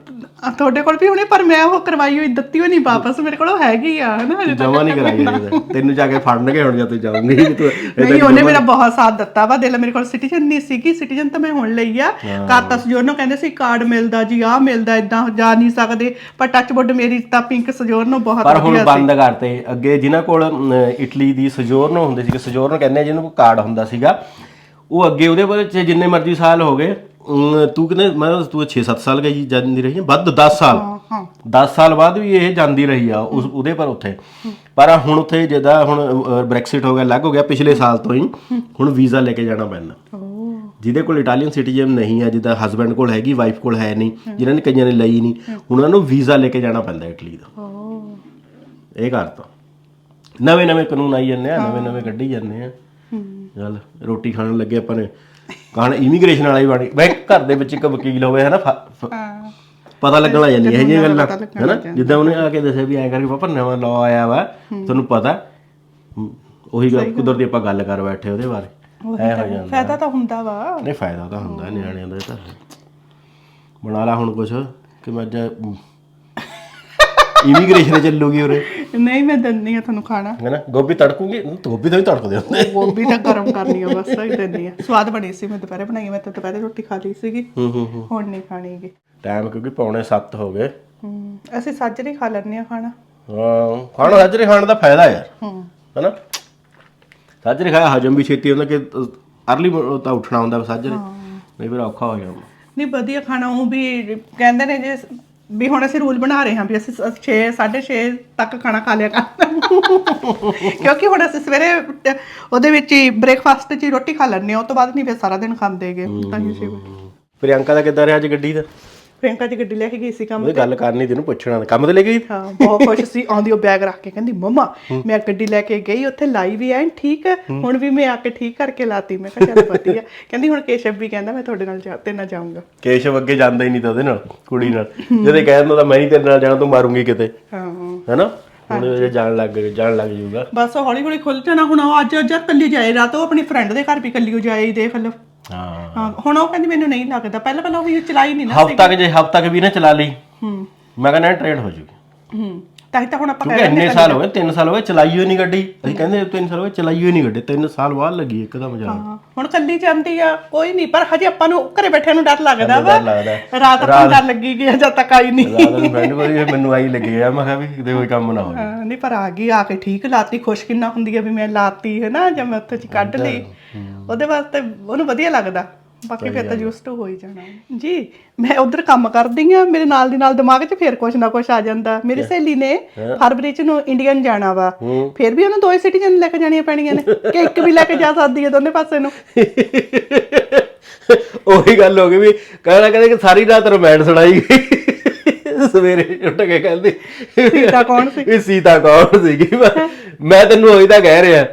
ਆ, ਤੁਹਾਡੇ ਕੋਲ ਵੀ ਹੋਣੀ ਪਰ ਮੈਂ ਉਹ ਕਰਵਾਈ ਹੋਈ ਦਿੱਤੀ ਹੋਈ ਨਹੀਂ ਵਾਪਸ ਮੇਰੇ ਕੋਲ ਉਹ ਹੈਗੀ ਆ ਹਨਾ ਹਜੇ ਤੱਕ ਜਮਾ ਨਹੀਂ ਕਰਾਈ ਤੱਕ। ਤੈਨੂੰ ਜਾ ਕੇ ਫੜਨਗੇ ਹੁਣ ਜਾਂ ਤੂੰ ਜਾਉਂਗੀ ਤੂੰ ਨਹੀਂ ਉਹਨੇ ਮੇਰਾ ਬਹੁਤ ਸਾਥ ਦਿੱਤਾ ਵਾ ਦਿਲ ਮੇਰੇ ਕੋਲ ਸਿਟੀਜ਼ਨ ਨਹੀਂ ਸੀਗੀ ਸਿਟੀਜ਼ਨ ਤਾਂ ਮੈਂ ਹੁਣ ਲਈ ਆ। ਕਾਤਾ ਸਜੋਰਨੋ ਕਹਿੰਦੇ ਸੀ ਕਾਰਡ ਮਿਲਦਾ ਜੀ ਆਹ ਮਿਲਦਾ ਇਦਾਂ ਜਾ ਨਹੀਂ ਸਕਦੇ। ਪਰ ਟੱਚਵੁੱਡ ਮੇਰੀ ਤਾਂ ਪਿੰਕ ਸਜੋਰਨੋ ਬਹੁਤ ਪਰ ਹੁਣ ਵਧੀਆ ਬੰਦ ਕਰਤੇ। ਅੱਗੇ ਜਿਨ੍ਹਾਂ ਕੋਲ ਅਮ, ਇਟਲੀ ਦੀ ਸਜੋਰਨੋ ਹੁੰਦੇ ਸੀਗੇ ਸਜੋਰਨੋ ਕਹਿੰਦੇ ਆ ਜਿਹਨੂੰ ਕਾਰਡ ਹੁੰਦਾ ਸੀਗਾ ਉਹ ਅੱਗੇ ਉਹਦੇ ਬਾਰੇ ਚ ਜਿੰਨੇ ਮਰਜ਼ੀ ਸਾਲ ਹੋ ਗਏ ਅਮ, ਤੂੰ ਕਿੰਨੇ ਮਤਲਬ ਤੂੰ 6-7 ਸਾਲ ਗਈ ਜਾਂਦੀ ਰਹੀ ਹੈ ਵੱਧ 10 ਸਾਲ। ਹਾਂ 10 ਸਾਲ ਬਾਅਦ ਵੀ ਇਹ ਜਾਂਦੀ ਰਹੀ ਆ ਉਸ ਉਹਦੇ ਪਰ ਉੱਥੇ। ਪਰ ਹੁਣ ਉੱਥੇ ਜਿਹਦਾ ਹੁਣ ਬ੍ਰੈਕਸਿਟ ਹੋ ਗਿਆ ਲੱਗ ਹੋ ਗਿਆ ਪਿਛਲੇ ਸਾਲ ਤੋਂ ਹੀ ਹੁਣ ਵੀਜ਼ਾ ਲੈ ਕੇ ਜਾਣਾ ਪੈਂਦਾ। ਜਿਹਦੇ ਕੋਲ ਇਟਾਲੀਅਨ ਸਿਟੀਜ਼ਨ ਨਹੀਂ ਹੈ ਜਿੱਦਾਂ ਹਸਬੰਡ ਕੋਲ ਹੈਗੀ ਵਾਈਫ ਕੋਲ ਹੈ ਨਹੀਂ ਜਿਨ੍ਹਾਂ ਨੇ ਕਈਆਂ ਨੇ ਲਈ ਨਹੀਂ ਉਹਨਾਂ ਨੂੰ ਵੀਜ਼ਾ ਲੈ ਕੇ ਜਾਣਾ ਪੈਂਦਾ ਇਟਲੀ ਦਾ ਇਹ ਕਰਤਾ ਨਵੇਂ ਨਵੇਂ ਕਾਨੂੰਨ ਆਈ ਜਾਂਦੇ ਆ ਨਵੇਂ ਨਵੇਂ ਕੱਢੀ ਜਾਂਦੇ ਆ। ਚੱਲ ਰੋਟੀ ਖਾਣ ਲੱਗੇ ਆਪਾਂ ਨੇ ਕਹਣ ਇਮੀਗ੍ਰੇਸ਼ਨ ਵਾਲਾ ਹੀ ਬਣ ਬਈ ਘਰ ਦੇ ਵਿੱਚ ਇੱਕ ਵਕੀਲ ਹੋਵੇ ਹੈ ਨਾ ਹਾਂ। ਪਤਾ ਲੱਗਣ ਲੱਗ ਜਾਂਦੀ ਹੈ ਇਹ ਗੱਲਾਂ ਹੈਨਾ? ਜਿੱਦਾਂ। ਉਹਨੇ ਆ ਕੇ ਦੱਸਿਆ ਵੀ ਐਂ ਕਰਕੇ ਪਾਪਾ ਨਵਾਂ ਲਾਅ ਆਇਆ ਵਾ ਤੁਹਾਨੂੰ ਪਤਾ ਉਹੀ ਗੱਲ ਕੁਦਰਤੀ ਆਪਾਂ ਗੱਲ ਕਰ ਬੈਠੇ ਉਹਦੇ ਬਾਰੇ। ਐ ਹੋ ਜਾਂਦਾ। ਫਾਇਦਾ ਤਾਂ ਹੁੰਦਾ ਵਾ। ਨਹੀਂ ਫਾਇਦਾ ਤਾਂ ਹੁੰਦਾ ਨਿਆਣਿਆਂ ਦਾ ਤਾਂ ਬਣਾ ਲਾ ਹੁਣ ਕੁਛ ਕਿ ਮੈਂ ਅੱਜ ਇਮੀਗ੍ਰੇਸ਼ਨ ਚੱਲੂਗੀ ਉਰੇ। ਨਹੀਂ ਮੈਂ ਦਿੰਦੀ ਆ ਤੁਹਾਨੂੰ ਖਾਣਾ। ਹੈਨਾ ਗੋਭੀ ਤੜਕੂਗੀ? ਹਮ, ਗੋਭੀ ਤਾਂ ਹੀ ਤੜਕਦੇ ਹੁੰਦੇ। ਗੋਭੀ ਤਾਂ ਗਰਮ ਕਰਨੀ ਆ ਬਸ ਹੀ ਦਿੰਦੀ ਆ ਸਵਾਦ ਬਣੀ ਸੀ ਮੈਂ ਦੁਪਹਿਰੇ ਬਣਾਈ ਮੈਂ ਤਾਂ ਦੁਪਹਿਰੇ ਰੋਟੀ ਖਾ ਲਈ ਸੀਗੀ। ਹੂੰ ਹੂੰ ਹੂੰ। ਹੁਣ ਨਹੀਂ ਖਾਣੀਗੀ ਟਾਈਮ ਕਿਉਂਕਿ ਪੌਣੇ 7 ਹੋ ਗਏ। ਹਮ, ਅਸੀਂ ਸਾਜਰੇ ਖਾ ਲੈਂਦੇ ਆ ਖਾਣਾ। ਹਾਂ ਖਾਣਾ ਸਾਜਰੇ ਖਾਣ ਦਾ ਫਾਇਦਾ ਯਾਰ। ਹੂੰ। ਹੈਨਾ ਸਾਜਰੇ ਖਾਇਆ ਹਜਮ ਵੀ ਛੇਤੀ ਹੁੰਦਾ ਕਿ ਅਰਲੀ ਤਾਂ ਉੱਠਣਾ ਹੁੰਦਾ ਸਾਜਰੇ ਨਹੀਂ। ਫਿਰ ਔਖਾ ਹੋ ਜਾਂਦਾ ਨਹੀਂ ਵਧੀਆ ਖਾਣਾ ਉਹ ਵੀ ਕਹਿੰਦੇ ਨੇ ਜੇ ਵੀ ਹੁਣ ਅਸੀਂ ਰੂਲ ਬਣਾ ਰਹੇ ਹਾਂ ਵੀ ਅਸੀਂ 6 6:30 ਤੱਕ ਖਾਣਾ ਖਾ ਲਿਆ ਕਰ। ਕਿਉਂਕਿ ਹੁਣ ਅਸੀਂ ਸਵੇਰੇ ਉਹਦੇ ਵਿੱਚ ਹੀ ਬ੍ਰੇਕਫਾਸਟ 'ਚ ਹੀ ਰੋਟੀ ਖਾ ਲੈਂਦੇ ਹਾਂ, ਉਹ ਤੋਂ ਬਾਅਦ ਨਹੀਂ ਫਿਰ ਸਾਰਾ ਦਿਨ ਖਾਂਦੇਗੇ ਤਾਂ ਹੀ ਸੀ ਪ੍ਰਿਯੰਕਾ ਦਾ ਕਿੱਦਾਂ ਰਿਹਾ ਅੱਜ ਗੱਡੀ ਦਾ? ਪ੍ਰਿਯੰਕਾ ਜੀ ਗੱਡੀ ਲੈ ਕੇ ਗਈ ਸੀ ਕੰਮ ਉਹਦੀ ਗੱਲ ਕਰਨੀ ਤੈਨੂੰ ਪੁੱਛਣਾ ਕੰਮ ਤੇ ਲੈ ਗਈ? ਹਾਂ ਬਹੁਤ ਖੁਸ਼ ਸੀ ਆਉਂਦੀ ਉਹ ਬੈਗ ਰੱਖ ਕੇ ਕਹਿੰਦੀ ਮੰਮਾ ਮੈਂ ਗੱਡੀ ਲੈ ਕੇ ਗਈ ਉੱਥੇ ਲਾਈ ਵੀ ਐਨ ਠੀਕ ਹੈ। ਹੁਣ ਵੀ ਮੈਂ ਆ ਕੇ ਠੀਕ ਕਰਕੇ ਲਾਤੀ ਮੈਂ ਕਿਹਾ ਚੱਲ ਵਧੀਆ। ਕਹਿੰਦੀ ਹੁਣ ਕੇਸ਼ਵ ਵੀ ਕਹਿੰਦਾ ਮੈਂ ਤੁਹਾਡੇ ਨਾਲ ਜਾ ਤੇ ਨਾ ਜਾਊਂਗਾ। ਕੇਸ਼ਵ ਅੱਗੇ ਜਾਂਦਾ ਹੀ ਨਹੀਂ ਤਾਂ ਉਹਦੇ ਨਾਲ ਕੁੜੀ ਨਾਲ। ਜਦੇ ਕਹਿ ਦਿੰਦਾ ਤਾਂ ਮੈਂ ਨਹੀਂ ਤੇਰੇ ਨਾਲ ਜਾਣਾ ਤੂੰ ਮਾਰੂੰਗੀ ਕਿਤੇ। ਹਾਂ। ਹੈਨਾ? ਹੁਣ ਇਹ ਜਾਣ ਲੱਗ ਜਾਣ ਲੱਗ ਜਾਊਗਾ। ਬਸ ਹੌਲੀ ਹੌਲੀ ਖੁੱਲ ਜਾਣਾ ਹੁਣ ਉਹ ਅੱਜ ਅੱਜ ਕੱਲੀ ਜਾਏ ਰਾਤ ਉਹ ਆਪਣੀ ਫਰੈਂਡ ਦੇ ਘਰ ਵੀ ਕੱਲੀ ਹੋ ਜਾਏ ਦੇਖ ਲਓ ਹਾਂ। ਹਾਂ ਹੁਣ ਉਹ ਕਹਿੰਦੀ ਮੈਨੂੰ ਨਹੀਂ ਲੱਗਦਾ। ਪਹਿਲਾਂ ਪਹਿਲਾਂ ਉਹ ਚਲਾਈ ਨਹੀਂ ਨਾ ਹਫਤਾ ਕਿ ਜੇ ਹਫਤਾ ਕਿ ਵੀ ਨਾ ਚਲਾ ਲਈ। ਹੂੰ। ਮੈਂ ਕਹਿੰਦਾ ਟ੍ਰੇਡ ਹੋ ਜੂਗੀ। ਹੂੰ। ਤਾਂ ਹੀ ਤਾਂ ਹੁਣ ਆਪਾਂ ਕਿਉਂਕਿ ਇੰਨੇ ਸਾਲ ਹੋ ਗਏ 3 ਸਾਲ ਹੋ ਗਏ ਚਲਾਈ ਹੋਈ ਨਹੀਂ ਗੱਡੀ। ਅਸੀਂ ਕਹਿੰਦੇ 3 ਸਾਲ ਹੋ ਗਏ ਚਲਾਈ ਹੋਈ ਨਹੀਂ ਗੱਡੀ 3 ਸਾਲ ਬਾਅਦ ਲੱਗੀ ਇੱਕਦਮ ਜਾਣ। ਹਾਂ, ਹੁਣ ਕੱਲੀ ਜਾਂਦੀ ਆ ਕੋਈ ਨਹੀਂ ਪਰ ਹਜੇ ਆਪਾਂ ਨੂੰ ਘਰੇ ਬੈਠਿਆਂ ਨੂੰ ਡਰ ਲੱਗਦਾ ਵਾ ਡਰ ਲੱਗਦਾ ਰਾਤ ਆਪਾਂ ਨੂੰ ਡਰ ਲੱਗੀ ਗਈ ਜਦ ਤੱਕ ਆਈ ਨਹੀਂ। ਰਾਤ ਨੂੰ ਫਰੈਂਡ ਕੋਲ ਮੈਨੂੰ ਆਈ ਲੱਗੀ ਆ ਮੈਂ ਕਿਹਾ ਵੀ ਕਿਤੇ ਕੋਈ ਕੰਮ ਨਾ ਹਾਂ, ਨਹੀਂ ਪਰ ਆ ਗਈ ਆ ਕੇ ਠੀਕ ਲਾਤੀ ਖੁਸ਼ ਕਿੰਨਾ ਹੁੰਦੀ ਆ ਵੀ ਮੈਂ ਲਾਤੀ ਹੈ ਨਾ ਜਾਂ ਮੈਂ ਉੱਥੇ ਚ ਕੱਢ ਲਈ। ਉਹਦੇ ਵਾਸਤੇ ਉਹਨੂੰ ਵਧੀਆ ਲੱਗਦਾ। ਬਾਕੀ ਫਿਰ ਤਾਂ ਜੂਸਟ ਹੋ ਹੀ ਜਾਣਾ। ਜੀ ਮੈਂ ਉਧਰ ਕੰਮ ਕਰਦੀ ਆ ਮੇਰੇ ਨਾਲ ਦੀ ਨਾਲ ਦਿਮਾਗ 'ਚ ਫਿਰ ਕੁਛ ਨਾ ਕੁਛ ਆ ਜਾਂਦਾ। ਮੇਰੀ ਸਹੇਲੀ ਨੇ ਫਰਵਰੀ 'ਚ ਨੂੰ ਇੰਡੀਅਨ ਜਾਣਾ ਵਾ। ਫਿਰ ਵੀ ਉਹਨੂੰ ਦੋਏ ਸਿਟੀਜ਼ਨ ਲੈ ਕੇ ਜਾਣੀਆਂ ਪੈਣੀਆਂ ਨੇ ਕਿ ਇੱਕ ਵੀ ਲੈ ਕੇ ਜਾ ਸਕਦੀ ਹੈ ਦੋਨੇ ਪਾਸੇ ਨੂੰ। ਉਹੀ ਗੱਲ ਹੋ ਗਈ ਵੀ ਕਹਿਣਾ ਕਹਿੰਦੇ ਕਿ ਸਾਰੀ ਰਾਤ ਰੋਮਾਂਸ ਸੁਣਾਈ ਗਈ। ਸਵੇਰੇ ਉੱਠ ਕੇ ਕਹਿੰਦੀ ਸੀਤਾ ਕੌਣ ਸੀ? ਇਹ ਸੀਤਾ ਕੌਣ ਸੀਗੀ? ਮੈਂ- ਤੈਨੂੰ ਉਹੀ ਤਾਂ ਕਹਿ ਰਿਹਾ।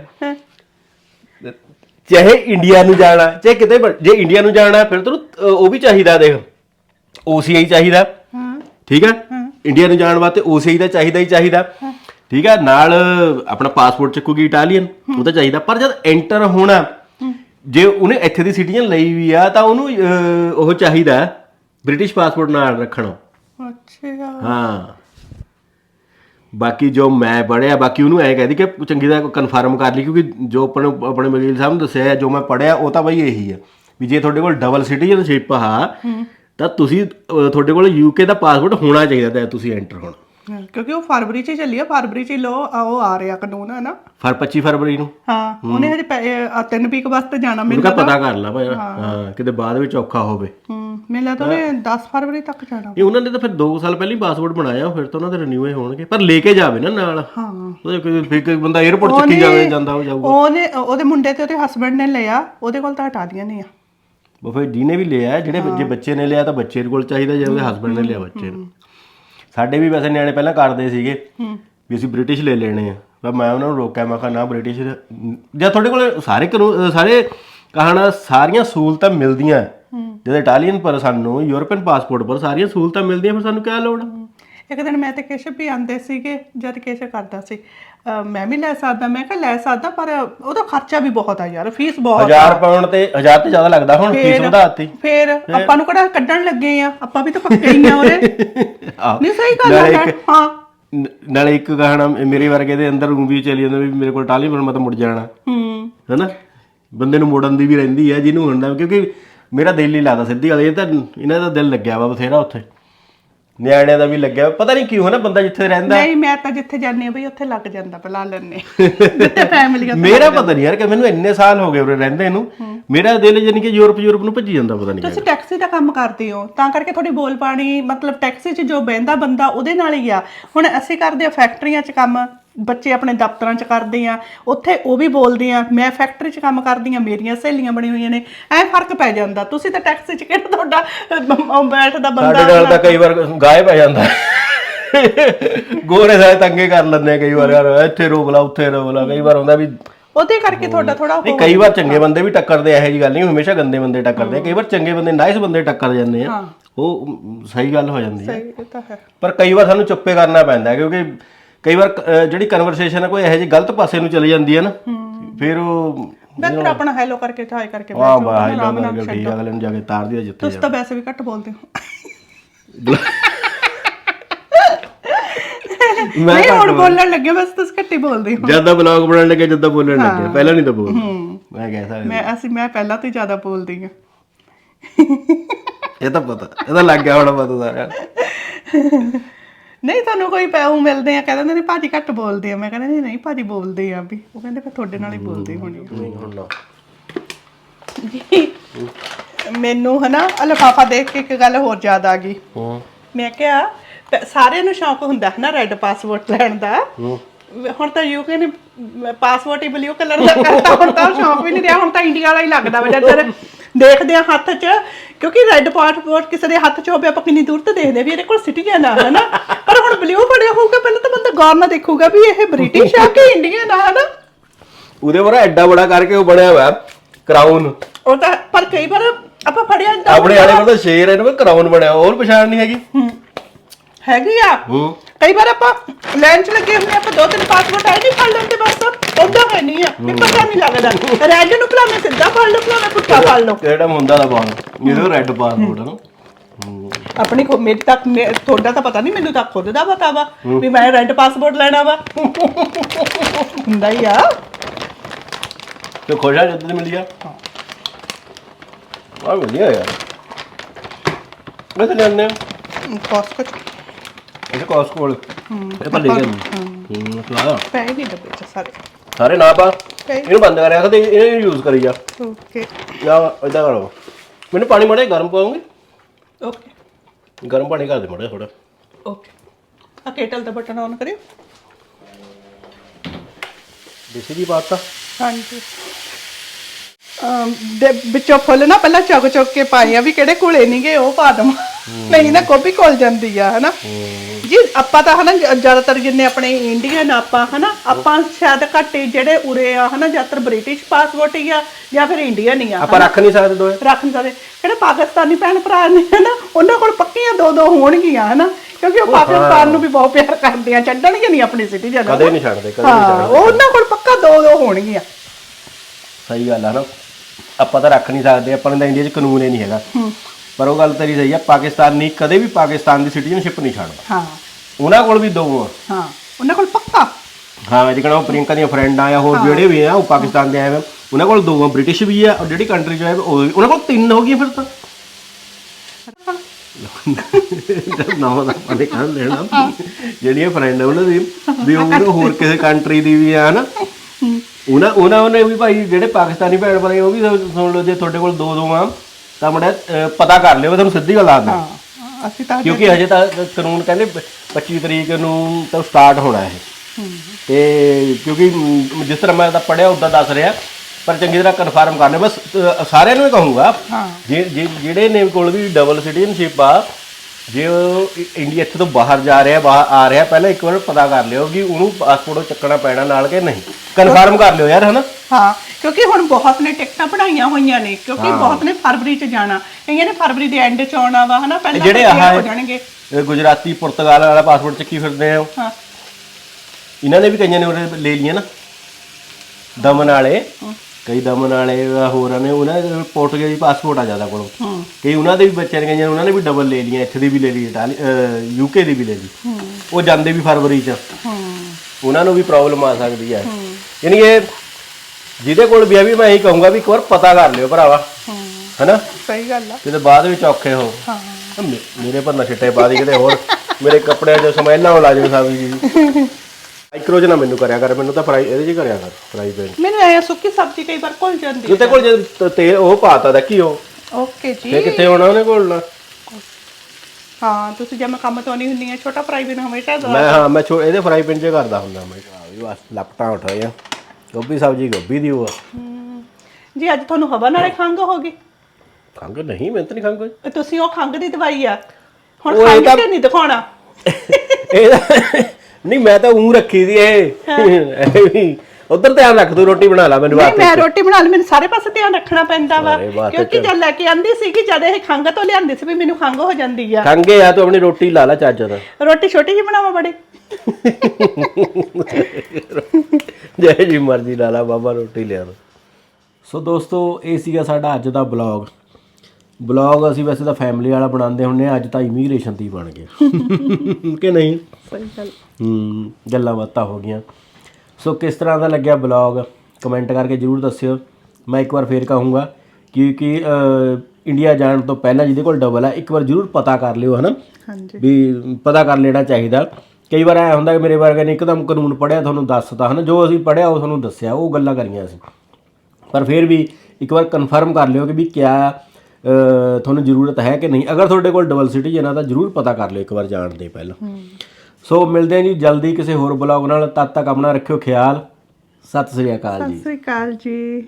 ਚਾਹੇ ਇੰਡੀਆ ਨੂੰ ਜਾਣਾ ਚਾਹੇ ਕਿਤੇ ਜੇ ਇੰਡੀਆ ਨੂੰ ਜਾਣਾ ਫਿਰ ਤੈਨੂੰ ਅ, ਉਹ ਵੀ ਚਾਹੀਦਾ ਦੇਖ। OCI ਚਾਹੀਦਾ। ਹਾਂ। ਠੀਕ ਹੈ। ਇੰਡੀਆ ਨੂੰ ਜਾਣ ਵਾਸਤੇ OCI ਦਾ ਚਾਹੀਦਾ ਹੀ ਚਾਹੀਦਾ। ਠੀਕ ਹੈ ਨਾਲ ਆਪਣਾ ਪਾਸਪੋਰਟ ਚੱਕੂਗੀ ਇਟਾਲੀਅਨ ਉਹ ਤਾਂ ਚਾਹੀਦਾ। ਪਰ ਜਦ ਐਂਟਰ ਹੋਣਾ ਜੇ ਉਹਨੇ ਇੱਥੇ ਦੀ ਸਿਟੀਜ਼ਨ ਲਈ ਵੀ ਆ ਤਾਂ ਉਹਨੂੰ ਉਹ ਚਾਹੀਦਾ ਬ੍ਰਿਟਿਸ਼ ਪਾਸਪੋਰਟ ਨਾਲ ਰੱਖਣਾ। ਅੱਛਾ। ਹਾਂ। ਬਾਕੀ ਜੋ ਮੈਂ ਪੜਿਆ ਬਾਕੀ ਉਹਨੂੰ ਐ ਕਹਦੀ ਕਿ ਚੰਗੀ ਤਰ੍ਹਾਂ ਕਨਫਰਮ ਕਰ ਲਈ ਕਿਉਂਕਿ ਜੋ ਆਪਣੇ ਆਪਣੇ ਵਕੀਲ ਸਾਹਿਬ ਨੇ ਦੱਸਿਆ ਹੈ, ਜੋ ਮੈਂ ਪੜਿਆ ਉਹ ਤਾਂ ਬਈ ਇਹੀ ਆ ਵੀ ਜੇ ਤੁਹਾਡੇ ਕੋਲ ਡਬਲ ਸਿਟੀਜ਼ਨਸ਼ਿਪ ਆ ਤਾਂ ਤੁਸੀਂ ਤੁਹਾਡੇ ਕੋਲ ਯੂਕੇ ਦਾ ਪਾਸਪੋਰਟ ਹੋਣਾ ਚਾਹੀਦਾ ਤਾਂ ਤੁਸੀਂ ਐਂਟਰ ਹੋਣਾ। ਹਾਂ, ਕਿਉਂਕਿ ਉਹ ਫਰਵਰੀ 'ਚ ਹੀ ਚੱਲੀ ਆ ਫਰਵਰੀ 'ਚ ਹੀ ਲੋ ਉਹ ਆ ਰਿਹਾ ਕਾਨੂੰਨ ਹੈ ਨਾ ਫਰ 25 ਫਰਵਰੀ ਨੂੰ? ਹਾਂ ਉਹਨੇ ਹਜੇ ਪੈ- ਇਹ, ਆ ਤਿੰਨ ਵੀਕ ਵਾਸਤੇ ਜਾਣਾ ਮੈਨੂੰ ਕਹ ਪਤਾ ਕਰ ਲਾ ਭਾਈ ਹਾਂ। ਕਿਤੇ ਬਾਅਦ ਵਿੱਚ ਔਖਾ ਹੋਵੇ। ਹੂੰ ਮੈਨੂੰ ਲੱਗਦਾ ਉਹਨੇ 10 ਫਰਵਰੀ ਤੱਕ ਜਾਣਾ। ਇਹ ਉਹਨਾਂ ਨੇ ਤਾਂ ਫਿਰ 2 ਸਾਲ ਪਹਿਲਾਂ ਹੀ ਪਾਸਪੋਰਟ ਬਣਾਇਆ ਫਿਰ ਤਾਂ ਉਹਨਾਂ ਦੇ ਰਿਨਿਊ ਹੋਣਗੇ ਪਰ ਲੈ ਕੇ ਜਾਵੇ ਨਾ ਨਾਲ। ਹਾਂ। ਉਹਦੇ ਕੋਈ ਫਿਰ ਕੋਈ ਬੰਦਾ 에어ਪੋਰਟ ਚੱਕੀ ਜਾਵੇ ਜਾਂਦਾ ਉਹ ਜਾਊਗਾ। ਉਹਨੇ ਉਹਦੇ ਮੁੰਡੇ ਤੇ ਉਹਦੇ ਹਸਬੰਡ ਨੇ ਲਿਆ ਉਹਦੇ ਕੋਲ ਤਾਂ ਹਟਾ ਨਹੀਂ ਆ। ਉਹ ਫਿਰ ਜਿਹਨੇ ਵੀ ਲਿਆ ਜਿਹੜੇ ਜੇ ਬੱਚੇ ਨੇ ਲਿਆ ਤਾਂ ਬੱਚੇ ਕੋਲ ਚਾਹੀਦਾ ਜੇ ਉਹਦੇ ਹਸਬੰਡ ਨੇ ਲਿਆ ਬੱਚੇ ਨੂੰ। ਸਾਡੇ ਵੀ ਵੈਸੇ ਨਿਆਣੇ ਪਹਿਲਾਂ ਕਰਦੇ ਸੀਗੇ ਵੀ ਅਸੀਂ ਬ੍ਰਿਟਿਸ਼ ਲੈ ਲੈਣੇ ਆ। ਪਰ ਮੈਂ ਉਹਨਾਂ ਨੂੰ ਰੋਕਿਆ ਮੈਂ ਕਿਹਾ ਨਾ ਬ੍ਰਿਟਿਸ਼ ਜੇ ਤੁਹਾਡੇ ਕੋਲ ਸਾਰੇ ਕਾਨੂੰਨ ਸਾਰੇ ਕਹਣਾ ਸਾਰੀਆਂ ਸਹੂਲਤਾਂ ਮਿਲਦੀਆਂ। ਜਦ ਇਟਾਲੀਅਨ ਪਰ ਸਾਨੂੰ ਯੂਰਪੀਅਨ ਪਾਸਪੋਰਟ ਪਰ ਸਾਰੀਆਂ ਸਹੂਲਤਾਂ ਮਿਲਦੀਆਂ ਫਿਰ ਸਾਨੂੰ ਕਿਆ ਲੋੜ ਆ? ਇੱਕ ਦਿਨ ਮੈਂ ਤੇ ਕੇਸ਼ਵ ਵੀ ਆਂਦੇ ਸੀਗੇ ਜਦ ਕੇਸ਼ਵ ਕਰਦਾ ਸੀ। ਅਹ ਮੈਂ ਵੀ ਲੈ ਸਕਦਾ ਮੈਂ ਕਿਹਾ ਲੈ ਸਕਦਾ ਪਰ ਉਹਦਾ ਖਰਚਾ ਵੀ ਬਹੁਤ ਆ ਯਾਰ ਫੀਸ ਬਹੁਤ ਆ। 1000 ਪਾਉਣ ਤੇ 1000 ਤੇ ਜ਼ਿਆਦਾ ਲੱਗਦਾ ਹੁਣ ਫੀਸ ਫੇਰ- ਵਧਾਤੀ। ਫੇਰ ਆਪਾਂ ਨੂੰ ਕਿਹੜਾ ਕੱਢਣ ਲੱਗੇ ਆ? ਆਪਾਂ ਵੀ ਤਾਂ ਪੱਕੇ ਹੀ ਆ ਆਹੋ। ਨਹੀਂ ਸਹੀ ਗੱਲ ਨਾਲੇ ਹੈ ਇੱਕ- ਹਾਂ। ਨ- ਨਾਲੇ ਇੱਕ ਗਾਣਾ ਮੇਰੇ ਵਰਗੇ ਦੇ ਅੰਦਰ ਊਂ ਵੀ ਚਲੀ ਜਾਂਦਾ ਵੀ ਮੇਰੇ ਕੋਲ ਟਾਲੀ ਮੈਂ ਤਾਂ ਮੁੜ ਜਾਣਾ। ਹੂੰ। ਹੈਨਾ? ਬੰਦੇ ਨੂੰ ਮੋੜਨ ਦੀ ਵੀ ਰਹਿੰਦੀ ਹੈ ਜਿਹਨੂੰ ਹੁੰਦਾ ਕਿਉਂਕਿ ਮੇਰਾ ਦਿਲ ਹੀ ਲੱਗਦਾ ਸਿੱਧੀ ਗੱਲ ਇਹ ਤਾਂ ਇਹਨਾਂ ਦਾ ਦਿਲ ਲੱਗਿਆ ਵਾ ਬਥੇਰਾ ਉੱਥੇ। ਨਿਆਣਿਆਂ ਦਾ ਵੀ ਲੱਗਿਆ। ਪਤਾ ਨਹੀਂ ਕਿਉਂ ਹੈ ਨਾ ਬੰਦਾ ਜਿੱਥੇ ਰਹਿੰਦਾ। ਨਹੀਂ ਮੈਂ ਤਾਂ ਜਿੱਥੇ ਜਾਂਦੀ ਆ ਬਈ ਉੱਥੇ ਲੱਗ ਜਾਂਦਾ ਬੁਲਾ ਲੈਣੇ ਜਿੱਥੇ ਫੈਮਿਲੀ ਆ ਮੇਰਾ ਪਤਾ ਨਹੀਂ ਯਾਰ ਕਿ ਮੈਨੂੰ ਇੰਨੇ ਸਾਲ ਹੋ ਗਏ ਉਰੇ ਰਹਿੰਦੇ ਨੂੰ। ਮੇਰਾ ਦਿਲ ਜਾਨੀ ਕਿ ਯੂਰਪ ਯੂਰਪ ਨੂੰ ਭੱਜੀ ਜਾਂਦਾ ਪਤਾ ਨਹੀਂ ਤੁਸੀਂ ਟੈਕਸੀ ਦਾ ਕੰਮ ਕਰਦੇ ਹੋ ਤਾਂ ਕਰਕੇ ਤੁਹਾਡੀ ਬੋਲ ਪਾਣੀ ਮਤਲਬ ਟੈਕਸੀ 'ਚ ਜੋ ਬਹਿੰਦਾ ਬੰਦਾ ਉਹਦੇ ਨਾਲ ਹੀ ਆ। ਹੁਣ ਅਸੀਂ ਕਰਦੇ ਆ ਫੈਕਟਰੀਆਂ 'ਚ ਕੰਮ। ਬੱਚੇ ਆਪਣੇ ਦਫ਼ਤਰਾਂ 'ਚ ਕਰਦੇ ਆ ਉੱਥੇ ਉਹ ਵੀ ਬੋਲਦੇ ਆ ਮੈਂ ਫੈਕਟਰੀ 'ਚ ਕੰਮ ਕਰਦੀ ਆ ਮੇਰੀਆਂ ਸਹੇਲੀਆਂ ਬਣੀ ਹੋਈਆਂ ਨੇ ਐ ਫ਼ਰਕ ਪੈ ਜਾਂਦਾ। ਤੁਸੀਂ ਤਾਂ ਟੈਕਸੀ 'ਚ ਕਿਹੜਾ ਤੁਹਾਡਾ ਬੈਠਦਾ ਬੰਦਾ ਸਾਡੇ ਨਾਲ ਤਾਂ ਕਈ ਵਾਰ ਗਾਇਬ ਆ ਜਾਂਦਾ। ਗੋਰੇ ਸਾਰੇ ਤੰਗੇ ਕਰ ਲੈਂਦੇ ਆ ਕਈ ਵਾਰ ਯਾਰ ਇੱਥੇ ਰੋਕ ਲਾ ਉੱਥੇ ਰੋਕ ਲਾ ਕਈ ਵਾਰ ਹੁੰਦਾ ਵੀ ਉਹਦੇ ਕਰਕੇ ਤੁਹਾਡਾ ਥੋੜਾ ਨਹੀਂ ਕਈ ਵਾਰ ਚੰਗੇ ਬੰਦੇ ਵੀ ਟੱਕਰਦੇ ਇਹੋ ਜੀ ਗੱਲ ਨਹੀਂ ਹਮੇਸ਼ਾ ਗੰਦੇ ਬੰਦੇ ਟੱਕਰਦੇ। ਕਈ ਵਾਰ ਚੰਗੇ ਬੰਦੇ ਨਾਈਸ ਬੰਦੇ ਟੱਕਰ ਜਾਂਦੇ ਆ। ਉਹ ਸਹੀ ਗੱਲ ਹੋ ਜਾਂਦੀ ਹੈ ਸਹੀ ਇਹ ਤਾਂ ਹੈ। ਪਰ ਕਈ ਵਾਰ ਸਾਨੂੰ ਚੁੱਪੇ ਕਰਨਾ ਪੈਂਦਾ ਕਿਉਂਕਿ ਕਈ ਵਾਰ ਜਿਹੜੀ ਕਨਵਰਸੇਸ਼ਨ ਹੈ ਕੋਈ ਇਹੋ ਜਿਹੀ ਗਲਤ ਪਾਸੇ ਨੂੰ ਚਲੀ ਜਾਂਦੀ ਹੈ ਨਾ ਫਿਰ ਉਹ ਬਿਹਤਰ ਆਪਣਾ ਹੈਲੋ ਕਰਕੇ ਟਰਾਈ ਕਰਕੇ ਵਾਹ ਬੈਠੋ ਵਾਹ ਆਰਾਮ ਨਾਲ ਇਹ ਠੀਕ ਆ, ਅਗਲੇ ਨੂੰ ਜਾ ਕੇ ਤਾਰਦੀ ਆ ਜਿੱਥੇ ਤੁਸੀਂ ਤਾਂ ਵੈਸੇ ਵੀ ਘੱਟ ਬੋਲਦੇ ਹੋ। ਮੈਂ ਨਹੀਂ ਹੁਣ ਬੋਲਣ ਲੱਗੇ ਬਸ ਤੁਸੀਂ ਘੱਟ ਹੀ ਬੋਲਦੇ ਹੋ। ਜ਼ਿਆਦਾ ਬਲੌਗ ਬਣਾਉਣ ਲੱਗੇ ਜਿੱਦਾਂ ਬੋਲਣ ਲੱਗੇ ਪਹਿਲਾਂ ਨਹੀਂ ਤਾਂ ਬੋਲ ਮੈਂ ਕਹਿ ਸਕਦਾ। ਮੈਂ ਅਸੀਂ ਮੈਂ ਪਹਿਲਾਂ ਤੋਂ ਹੀ ਜ਼ਿਆਦਾ ਬੋਲਦੀ ਹਾਂ। ਇਹ ਤਾਂ ਪਤਾ ਇਹ ਤਾਂ ਲੱਗ ਗਿਆ ਹੁਣ ਪਤਾ ਸਾਰਾ ਨਹੀਂ ਤੁਹਾਨੂੰ ਕੋਈ ਪੈਉ ਮਿਲਦੇ ਆ ਕਹਿੰਦੇ ਨੇ ਭਾਜੀ ਘੱਟ ਬੋਲਦੇ ਆ। ਮੈਂ ਕਹਿੰਦਾ ਨਹੀਂ ਨਹੀਂ ਭਾਜੀ ਬੋਲਦੇ ਆ ਵੀ। ਉਹ ਕਹਿੰਦੇ ਫਿਰ ਤੁਹਾਡੇ ਨਾਲ ਹੀ ਬੋਲਦੇ ਹੋਣੀ ਆ। ਨਹੀਂ ਹੁਣ ਨਾ ਜੀ। ਮੈਨੂੰ ਹਨਾ ਲਿਫਾਫਾ ਦੇਖ ਕੇ ਇੱਕ ਗੱਲ ਹੋਰ ਯਾਦ ਆ ਗਈ। ਹੂੰ। ਮੈਂ ਕਿਹਾ ਪ- ਸਾਰਿਆਂ ਨੂੰ ਸ਼ੌਕ ਹੁੰਦਾ ਹੈ ਨਾ ਰੈੱਡ ਪਾਸਪੋਰਟ ਲੈਣ ਦਾ। ਹੁਣ ਤਾਂ ਯੂਕੇ ਨੇ ਪਾਸਪੋਰਟ ਹੀ ਬਲੂ ਕਲਰ ਦਾ ਕਰਤਾ ਹੁਣ ਤਾਂ ਸ਼ੌਕ ਵੀ ਨਹੀਂ ਰਿਹਾ ਹੁਣ ਤਾਂ ਇੰਡੀਆ ਵਾਲਾ ਹੀ ਲੱਗਦਾ ਵਾ ਜਦ ਤੇਰੇ ਦੇਖਦੇ ਆ ਹੱਥ 'ਚ ਕਿਉਂਕਿ ਰੈੱਡ ਪਾਸਪੋਰਟ ਕਿਸੇ ਦੇ ਹੱਥ 'ਚ ਹੋਵੇ ਆਪਾਂ ਕਿੰਨੀ ਦੂਰ ਤੋਂ ਦੇਖਦੇ ਆ ਵੀ ਇਹਦੇ ਕੋਲ ਸਿਟੀਜ਼ਨ ਆ ਹਨਾ? ਪਰ ਹੁਣ ਬਲੂ ਬਣਿਆ ਹੋਊਗਾ ਪਹਿਲਾਂ ਤਾਂ ਬੰਦਾ ਗੌਰ ਨਾਲ ਦੇਖੂਗਾ ਵੀ ਇਹ ਬ੍ਰਿਟਿਸ਼ ਆ ਕਿ ਇੰਡੀਅਨ ਆ ਹਨਾ? ਉਹਦੇ ਬਾਰੇ ਐਡਾ ਬੜਾ ਕਰਕੇ ਉਹ ਬਣਿਆ ਹੋਇਆ ਕਰਾਊਨ ਉਹ ਤਾਂ ਪਰ ਕਈ ਵਾਰ ਆਪਾਂ ਫੜਿਆ ਏਦਾਂ ਆਪਣੇ ਵਾਲੇ ਤਾਂ ਸ਼ੇਰ ਇਹਨੂੰ ਕਰਾਊਨ ਬਣਿਆ ਹੋਰ ਪਛਾਣ ਨਹੀਂ ਹੈਗੀ। ਹੈਗੀ ਆ। ਹੂੰ। ਕਈ ਵਾਰ ਆਪਾਂ 'ਚ ਲੱਗੇ ਹੁੰਦੇ ਆ, ਆਪਾਂ ਦੋ ਤਿੰਨ ਪਾਸਪੋਰਟ ਆਏ ਨਹੀਂ ਫੜ ਲੈਂਦੇ ਬਸ। ਉਦਾਂ ਹੈ ਨਹੀਂ ਆ। ਵੀ ਪਤਾ ਨਹੀਂ ਲੱਗਦਾ। ਰੈਡ ਨੂੰ ਭਲਾ ਮੈਂ ਸਿੱਧਾ ਫੜ ਲਓ ਭਲਾ ਮੈਂ ਪੁੱਠਾ ਫੜ ਲਓ। ਕਿਹੜਾ ਹੁੰਦਾ ਦਾ ਬਾਲ ਇਹਦੇ ਰੈੱਡ ਪਾਸਪੋਰਟ ਹੈ ਨਾ। ਆਪਣੀ ਖੁਦ ਮੇਰੀ ਤੱਕ ਮੇ- ਤੁਹਾਡਾ ਤਾਂ ਪਤਾ ਨਹੀਂ ਮੈਨੂੰ ਤਾਂ ਖੁਦ ਦਾ ਪਤਾ ਵਾ ਵੀ ਮੈਂ ਰੈੱਡ ਪਾਸਪੋਰਟ ਲੈਣਾ ਵਾ। ਹੁੰਦਾ ਹੀ ਆ। ਤੇ ਖੁਸ਼ ਜਦੋਂ ਦੀ ਮਿਲ ਗਿਆ ਆ ਵਧੀਆ ਯਾਰ ਮੈਂ ਤਾਂ ਲੈਣੇ ਕੋਸਕੋ ਇਹ ਕਾਸਕੋ ਕੋਲ ਇਹ ਪਰ ਲੈ ਗਿਆ ਹੂੰ। ਸਵਾਦ ਪੈ ਨਹੀਂ ਡੱਬੇ 'ਚ ਸਾਰੇ। ਸਾਰੇ ਨਾ ਪਾ ਇਹਨੂੰ ਬੰਦ ਕਰਿਆ ਤੇ ਇਹਨੂੰ ਯੂਜ਼ ਕਰੀ ਜਾ। ਓਕੇ ਜਾਂ ਇਦਾਂ ਕਰੋ। ਮੈਨੂੰ ਪਾਣੀ ਮੜੇ ਗਰਮ ਪਾਉਂਗੇ ਓਕੇ ਗਰਮ ਪਾਣੀ ਕਰ ਦੇ ਮੜੇ ਥੋੜਾ ਓਕੇ ਆ ਕੇਟਲ ਦਾ ਬਟਨ ਆਨ ਕਰਿਓ। ਦੇਸੀ ਜੀ ਬਾਤ ਤਾਂ ਹਾਂਜੀ। ਅਮ ਦੇ ਵਿੱਚੋਂ ਫੁੱਲ ਨਾ ਪਹਿਲਾਂ ਚੁੱਕ ਚੁੱਕ ਕੇ ਪਾਏ ਆ ਵੀ ਕਿਹੜੇ ਘੁਲੇ ਨਹੀਂਗੇ ਉਹ ਪਾ ਦਵਾਂ। ਨਹੀਂ ਨਾ ਗੋਭੀ ਘੁਲ ਜਾਂਦੀ ਆ ਹਨਾ? ਜੀ ਆਪਾਂ ਤਾਂ ਹਨਾ ਜ਼ਿਆਦਾਤਰ ਜਿੰਨੇ ਆਪਣੇ ਇੰਡੀਅਨ ਆਪਾਂ ਹਨਾ ਆਪਾਂ ਸ਼ਾਇਦ ਘੱਟ ਹੀ ਜਿਹੜੇ ਉਰੇ ਆ ਹਨਾ ਜ਼ਿਆਦਾਤਰ ਬ੍ਰਿਟਿਸ਼ ਪਾਸਪੋਰਟ ਹੀ ਆ ਜਾਂ ਫਿਰ ਇੰਡੀਅਨ ਹੀ ਆ ਆਪਾਂ ਰੱਖ ਨਹੀਂ ਸਕਦੇ ਦੋਏ ਰੱਖ ਨਹੀਂ ਸਕਦੇ। ਜਿਹੜੇ ਪਾਕਿਸਤਾਨੀ ਭੈਣ ਭਰਾ ਨੇ ਹਨਾ ਉਹਨਾਂ ਕੋਲ ਪੱਕੀਆਂ ਦੋ ਦੋ ਹੋਣਗੀਆਂ ਹਨਾ? ਕਿਉਂਕਿ ਉਹ ਪਾਕਿਸਤਾਨ ਨੂੰ ਵੀ ਬਹੁਤ ਪਿਆਰ ਕਰਦੇ ਆ ਛੱਡਣਗੇ ਨਹੀਂ ਆਪਣੀ ਸਿਟੀ ਜਨ ਕਦੇ ਨਹੀਂ ਛੱਡਦੇ ਕਦੇ ਨਹੀਂ ਹਾਂ ਉਹ ਉਹਨਾਂ ਕੋਲ ਪੱਕਾ ਦੋ ਦੋ ਹੋਣਗੀਆਂ। ਸਹੀ ਗੱਲ ਆ ਨਾ ਆਪਾਂ ਤਾਂ ਰੱਖ ਨਹੀਂ ਸਕਦੇ ਆਪਾਂ ਦਾ ਇੰਡੀਆ 'ਚ ਕਾਨੂੰਨ ਹੀ ਨਹੀਂ ਹੈਗਾ। ਪਰ ਉਹ ਗੱਲ ਤੇਰੀ ਸਹੀ ਆ ਪਾਕਿਸਤਾਨੀ ਕਦੇ ਵੀ ਪਾਕਿਸਤਾਨ ਦੀ ਸਿਟੀਜ਼ਨਸ਼ਿਪ ਨਹੀਂ ਛੱਡਦਾ। ਹਾਂ। ਉਹਨਾਂ ਕੋਲ ਵੀ ਦੋ ਆ। ਹਾਂ ਉਹਨਾਂ ਕੋਲ ਪੱਕਾ। ਹਾਂ ਜਿਹੜਾ ਉਹ ਪ੍ਰਿੰਕਾ ਦੀਆਂ ਫਰੈਂਡ ਆ ਜਾਂ ਹੋਰ ਜਿਹੜੇ ਵੀ ਆ ਉਹ ਪਾਕਿਸਤਾਨ ਦੇ ਆਏ ਆ, ਉਹਨਾਂ ਕੋਲ ਦੋ ਆ ਬ੍ਰਿਟਿਸ਼ ਵੀ ਆ ਔਰ ਜਿਹੜੀ ਕੰਟਰੀ ਚ ਆਏ ਉਹਨਾਂ ਕੋਲ ਤਿੰਨ ਹੋ ਗਈਆਂ ਫਿਰ ਤਾਂ। ਨਾ ਨਾ ਪਾਣੇ ਕਰ ਲੈਣਾ ਜਿਹੜੀਆਂ ਫਰੈਂਡ ਆ ਉਹਨਾਂ ਦੀ ਵੀ ਉਹ ਹੋਰ ਕਿਸੇ ਕੰਟਰੀ ਦੀ ਵੀ ਆ ਨਾ ਉਹਨਾਂ ਉਹਨਾਂ ਉਹਨੇ ਵੀ ਭਾਈ ਜਿਹੜੇ ਪਾਕਿਸਤਾਨੀ ਭੈਣ ਭਾਈ ਉਹ ਵੀ ਸੁਣ ਲਓ ਜੇ ਤੁਹਾਡੇ ਕੋਲ ਦੋ ਦੋ ਆ ਤਾਂ ਮੜਾ ਪਤਾ ਕਰ ਲਿਓ ਤੁਹਾਨੂੰ ਸਿੱਧੀ ਗੱਲ ਆਖਦਾ ਹਾਂ ਅਸੀਂ ਤਾਂ ਕਿਉਂਕਿ ਹਜੇ ਤਾਂ ਕਾਨੂੰਨ ਕਹਿੰਦੇ 25 ਤਰੀਕ ਨੂੰ ਤਾਂ ਸਟਾਰਟ ਹੋਣਾ ਇਹ। ਤੇ ਕਿਉਂਕਿ ਜਿਸ ਤਰ੍ਹਾਂ ਮੈਂ ਤਾਂ ਪੜਿਆ ਉਦਾਂ ਦੱਸ ਰਿਹਾ। ਪਰ ਚੰਗੀ ਤਰ੍ਹਾਂ ਕਨਫਰਮ ਕਰਨੇ ਬਸ ਅ, ਸਾਰਿਆਂ ਨੂੰ ਹੀ ਕਹੂੰਗਾ। ਜਿਹੜੇ ਨੇ ਕੋਲ ਵੀ ਡਬਲ ਸਿਟੀਜ਼ਨਸ਼ਿਪ ਆ ਜੇ ਉਹ ਇੰਡੀਆ ਇੱਥੇ ਤੋਂ ਬਾਹਰ ਜਾ ਰਿਹਾ ਬਾਹਰ ਆ ਰਿਹਾ ਪਹਿਲਾਂ ਇੱਕ ਵਾਰ ਪਤਾ ਕਰ ਲਿਓ ਕਿ ਉਹਨੂੰ ਪਾਸਪੋਰਟ ਚੱਕਣਾ ਪੈਣਾ ਨਾਲ ਕਿ ਨਹੀਂ। ਕਨਫਰਮ ਕਰ ਲਿਓ ਯਾਰ ਹਨਾ? ਹਾਂ। ਕਿਉਂਕਿ ਹੁਣ ਬਹੁਤ ਨੇ ਟਿਕਟਾਂ ਬਣਾਈਆਂ ਹੋਈਆਂ ਨੇ ਕਿਉਂਕਿ ਬਹੁਤ ਨੇ ਫਰਵਰੀ ਚ ਜਾਣਾ। ਕਈਆਂ ਨੇ ਫਰਵਰੀ ਦੇ ਐਂਡ ਚ ਆਉਣਾ ਵਾ ਹਨਾ? ਪਹਿਲਾਂ ਜਿਹੜੇ ਆਹ ਹੋ ਜਾਣਗੇ। ਇਹ ਗੁਜਰਾਤੀ ਪੁਰਤਗਾਲ ਵਾਲਾ ਪਾਸਪੋਰਟ ਚੱਕੀ ਫਿਰਦੇ ਆ। ਹਾਂ। ਇਹਨਾਂ ਨੇ ਵੀ ਕਈਆਂ ਨੇ ਲੈ ਲਈਆਂ ਨਾ। ਦਮਨ ਵਾਲੇ ਕਈ ਦਮਨ ਵਾਲੇ ਹੋਰਾਂ ਨੇ ਉਹਨਾਂ ਦੇ ਪੋਰਟੁਗੇਜ਼ੀ ਪਾਸਪੋਰਟ ਆ ਜ਼ਿਆਦਾ ਕੋਲੋਂ। ਕਈ ਉਹਨਾਂ ਦੇ ਵੀ ਬੱਚਿਆਂ ਨੇ ਕਈਆਂ ਉਹਨਾਂ ਨੇ ਵੀ ਡਬਲ ਲੈ ਲਈਆਂ ਇੱਥੇ ਦੀ ਵੀ ਲੈ ਲਈ ਇਟਾਲੀ ਯੂਕੇ ਦੀ ਵੀ ਲੈ ਲਈ। ਉਹ ਜਾਂਦੇ ਵੀ ਫਰਵਰੀ ਚ। ਉਹਨਾਂ ਨੂੰ ਵੀ ਪ੍ਰੋਬਲਮ ਆ ਸਕਦੀ ਹੈ। ਯਾਨੀ ਇਹ ਜਿਹਦੇ ਕੋਲ ਵੀ ਆ ਵੀ ਮੈਂ ਇਹੀ ਕਹੂੰਗਾ ਵੀ ਇੱਕ ਵਾਰ ਪਤਾ ਕਰ ਲਿਓ ਭਰਾਵਾ। ਹੂੰ ਹੈਨਾ? ਸਹੀ ਗੱਲ ਆ। ਕਿਤੇ ਬਾਅਦ ਵਿੱਚ ਔਖੇ ਹੋ। ਹਾਂ। ਮੇ- ਮੇਰੇ ਪਰ ਨਾ ਛਿੱਟੇ ਪਾ ਦੀ ਕਿਤੇ ਹੋਰ। ਮੇਰੇ ਕੱਪੜਿਆਂ 'ਚ ਸਮੈਲਾਂ ਲੱਗ ਜਾਵੇ ਸਾਬੀ ਜੀ। ਮਾਈਕਰੋਜ ਨਾ ਮੈਨੂੰ ਕਰਿਆ ਕਰ ਮੈਨੂੰ ਤਾਂ ਫਰਾਈ ਇਹਦੇ 'ਚ ਹੀ ਕਰਿਆ ਕਰ ਫਰਾਈ ਪੈਨ ਮੈਨੂੰ ਐ ਸੁੱਕੀ ਸਬਜ਼ੀ ਕਈ ਵਾਰ ਘੁਲ ਜਾਂਦੀ ਕਿਤੇ ਕੋਲ ਜੇ ਤ- ਤੇਲ ਉਹ ਪਾਤਾ ਦਾ ਕੀ ਉਹ। ਓਕੇ ਜੀ। ਤੇ ਕਿੱਥੇ ਹੋਣਾ ਉਹਨੇ ਕੋਲ ਨਾ ਹਾਂ ਤੁਸੀਂ ਜੇ ਮੈਂ ਕੰਮ ਤੋਂ ਨਹੀਂ ਹੁੰਦੀ ਆ ਛੋਟਾ ਫਰਾਈ ਵੀ ਹਮੇਸ਼ਾ ਦੋ ਮੈਂ ਹਾਂ ਮੈਂ ਛੋ ਇਹਦੇ ਫਰਾਈ ਪੈਨ 'ਚ ਕਰਦਾ ਹੁੰਦਾ ਮੈਂ ਵੀ ਬਸ ਲਪਟਾਂ ਉੱਠ ਰਹੀਆਂ। ਗੋਭੀ ਸਬਜ਼ੀ ਗੋਭੀ ਦੀ ਉਹ ਆ। ਜੀ ਅੱਜ ਤੁਹਾਨੂੰ ਹਵਾ ਨਾਲੇ ਖੰਗ ਹੋ ਗਈ। ਖੰਘ ਨਹੀਂ ਮੈਂ ਤਾਂ ਨਹੀਂ ਖੰਘ ਹੋਈ। ਤੁਸੀਂ ਉਹ ਖੰਗ ਦੀ ਦਵਾਈ ਆ। ਹੁਣ ਉਹ ਇਹ ਖੰਗ ਤਾਂ- ਤੇ ਨਹੀਂ ਦਿਖਾਉਣਾ। ਇਹ ਤਾਂ- ਨਹੀਂ ਮੈਂ ਤਾਂ ਉਂ ਰੱਖੀ ਦੀ ਇਹ। ਉਧਰ ਧਿਆਨ ਰੱਖ ਤੂੰ ਰੋਟੀ ਬਣਾ ਲਾ ਮੈਨੂੰ ਨਹੀਂ ਮੈਂ ਰੋਟੀ ਬਣਾਉਣ ਮੈਨੂੰ ਸਾਰੇ ਪਾਸੇ ਧਿਆਨ ਰੱਖਣਾ ਪੈਂਦਾ ਵਾ। ਕਿਉਂਕਿ ਜਦ ਲੈ ਕੇ ਆਂਦੀ ਸੀ ਕਿ ਜਦ ਇਹ ਖੰਗ ਤੋਂ ਲਿਆਂਦੀ ਸੀ ਵੀ ਮੈਨੂੰ ਖੰਗ ਹੋ ਜਾਂਦੀ ਆ। ਖੰਗੇ ਆ ਤੂੰ ਆਪਣੀ ਰੋਟੀ ਲਾ ਲਾ ਚੱਜ ਨਾਲ ਰੋਟੀ ਛੋਟੀ ਜਿਹੀ ਬਣਾਵਾ ਬੜੀ। ਜੈ ਜੀ ਮਰਜ਼ੀ ਲਾ ਲਾ ਬਾਬਾ ਰੋਟੀ ਲਿਆ ਦੋ। ਸੋ ਦੋਸਤੋ ਇਹ ਸੀਗਾ ਸਾਡਾ ਅੱਜ ਦਾ ਬਲੌਗ। ਬਲੌਗ ਅਸੀਂ ਵੈਸੇ ਤਾਂ ਫੈਮਿਲੀ ਵਾਲਾ ਬਣਾਉਂਦੇ ਹੁੰਨੇ ਆ ਅੱਜ ਤਾਂ ਇਮੀਗ੍ਰੇਸ਼ਨ ਦੀ ਬਣ ਗਿਆ ਕਿ ਨਹੀਂ? ਸਹੀ ਗੱਲ ਹੂੰ ਗੱਲਾਂ ਬਾਤਾਂ ਹੋ ਗਈਆਂ। ਸੋ ਕਿਸ ਤਰ੍ਹਾਂ ਦਾ ਲੱਗਿਆ ਬਲੌਗ? ਕਮੈਂਟ ਕਰਕੇ ਜਰੂਰ ਦੱਸਿਓ। ਮੈਂ ਇੱਕ ਵਾਰ ਫੇਰ ਕਹੂੰਗਾ ਕਿ ਕਿ ਅਹ, ਇੰਡੀਆ ਜਾਣ ਤੋਂ ਪਹਿਲਾਂ ਜਿਹਦੇ ਕੋਲ ਡਬਲ ਹੈ ਇੱਕ ਵਾਰ ਜਰੂਰ ਪਤਾ ਕਰ ਲਿਓ ਹਨਾ? ਹਾਂਜੀ। ਵੀ ਪਤਾ ਕਰ ਲੈਣਾ ਚਾਹੀਦਾ। ਕਈ ਵਾਰ ਐ ਹੁੰਦਾ ਕਿ ਮੇਰੇ ਵਰਗੇ ਨੇ ਇੱਕਦਮ ਕਾਨੂੰਨ ਪੜਿਆ ਤੁਹਾਨੂੰ ਦੱਸਤਾ ਹਨਾ ਜੋ ਅਸੀਂ ਪੜਿਆ ਉਹ ਤੁਹਾਨੂੰ ਦੱਸਿਆ ਉਹ ਗੱਲਾਂ ਕਰੀਆਂ ਅਸੀਂ। ਪਰ ਫਿਰ ਵੀ ਇੱਕ ਵਾਰ ਕਨਫਰਮ ਕਰ ਲਿਓ ਕਿ ਵੀ ਕਿਆ ਤੁਹਾਨੂੰ ਜ਼ਰੂਰਤ ਹੈ ਕਿ ਨਹੀਂ। ਅਗਰ ਤੁਹਾਡੇ ਕੋਲ ਡਬਲ ਸਿਟੀਜ਼ਨ ਆ ਤਾਂ ਜ਼ਰੂਰ ਪਤਾ ਕਰ ਲਿਓ ਇੱਕ ਵਾਰ ਜਾਣ ਦੇ ਪਹਿਲਾਂ। ਸੋ ਮਿਲਦੇ ਹਾਂ ਜੀ ਜਲਦੀ ਕਿਸੇ ਹੋਰ ਬਲੌਗ ਨਾਲ। ਤਦ ਤੱਕ ਆਪਣਾ ਰੱਖਿਓ ਖਿਆਲ। ਸਤਿ ਸ੍ਰੀ ਅਕਾਲ ਜੀ। ਸਤਿ ਸ੍ਰੀ ਅਕਾਲ ਜੀ।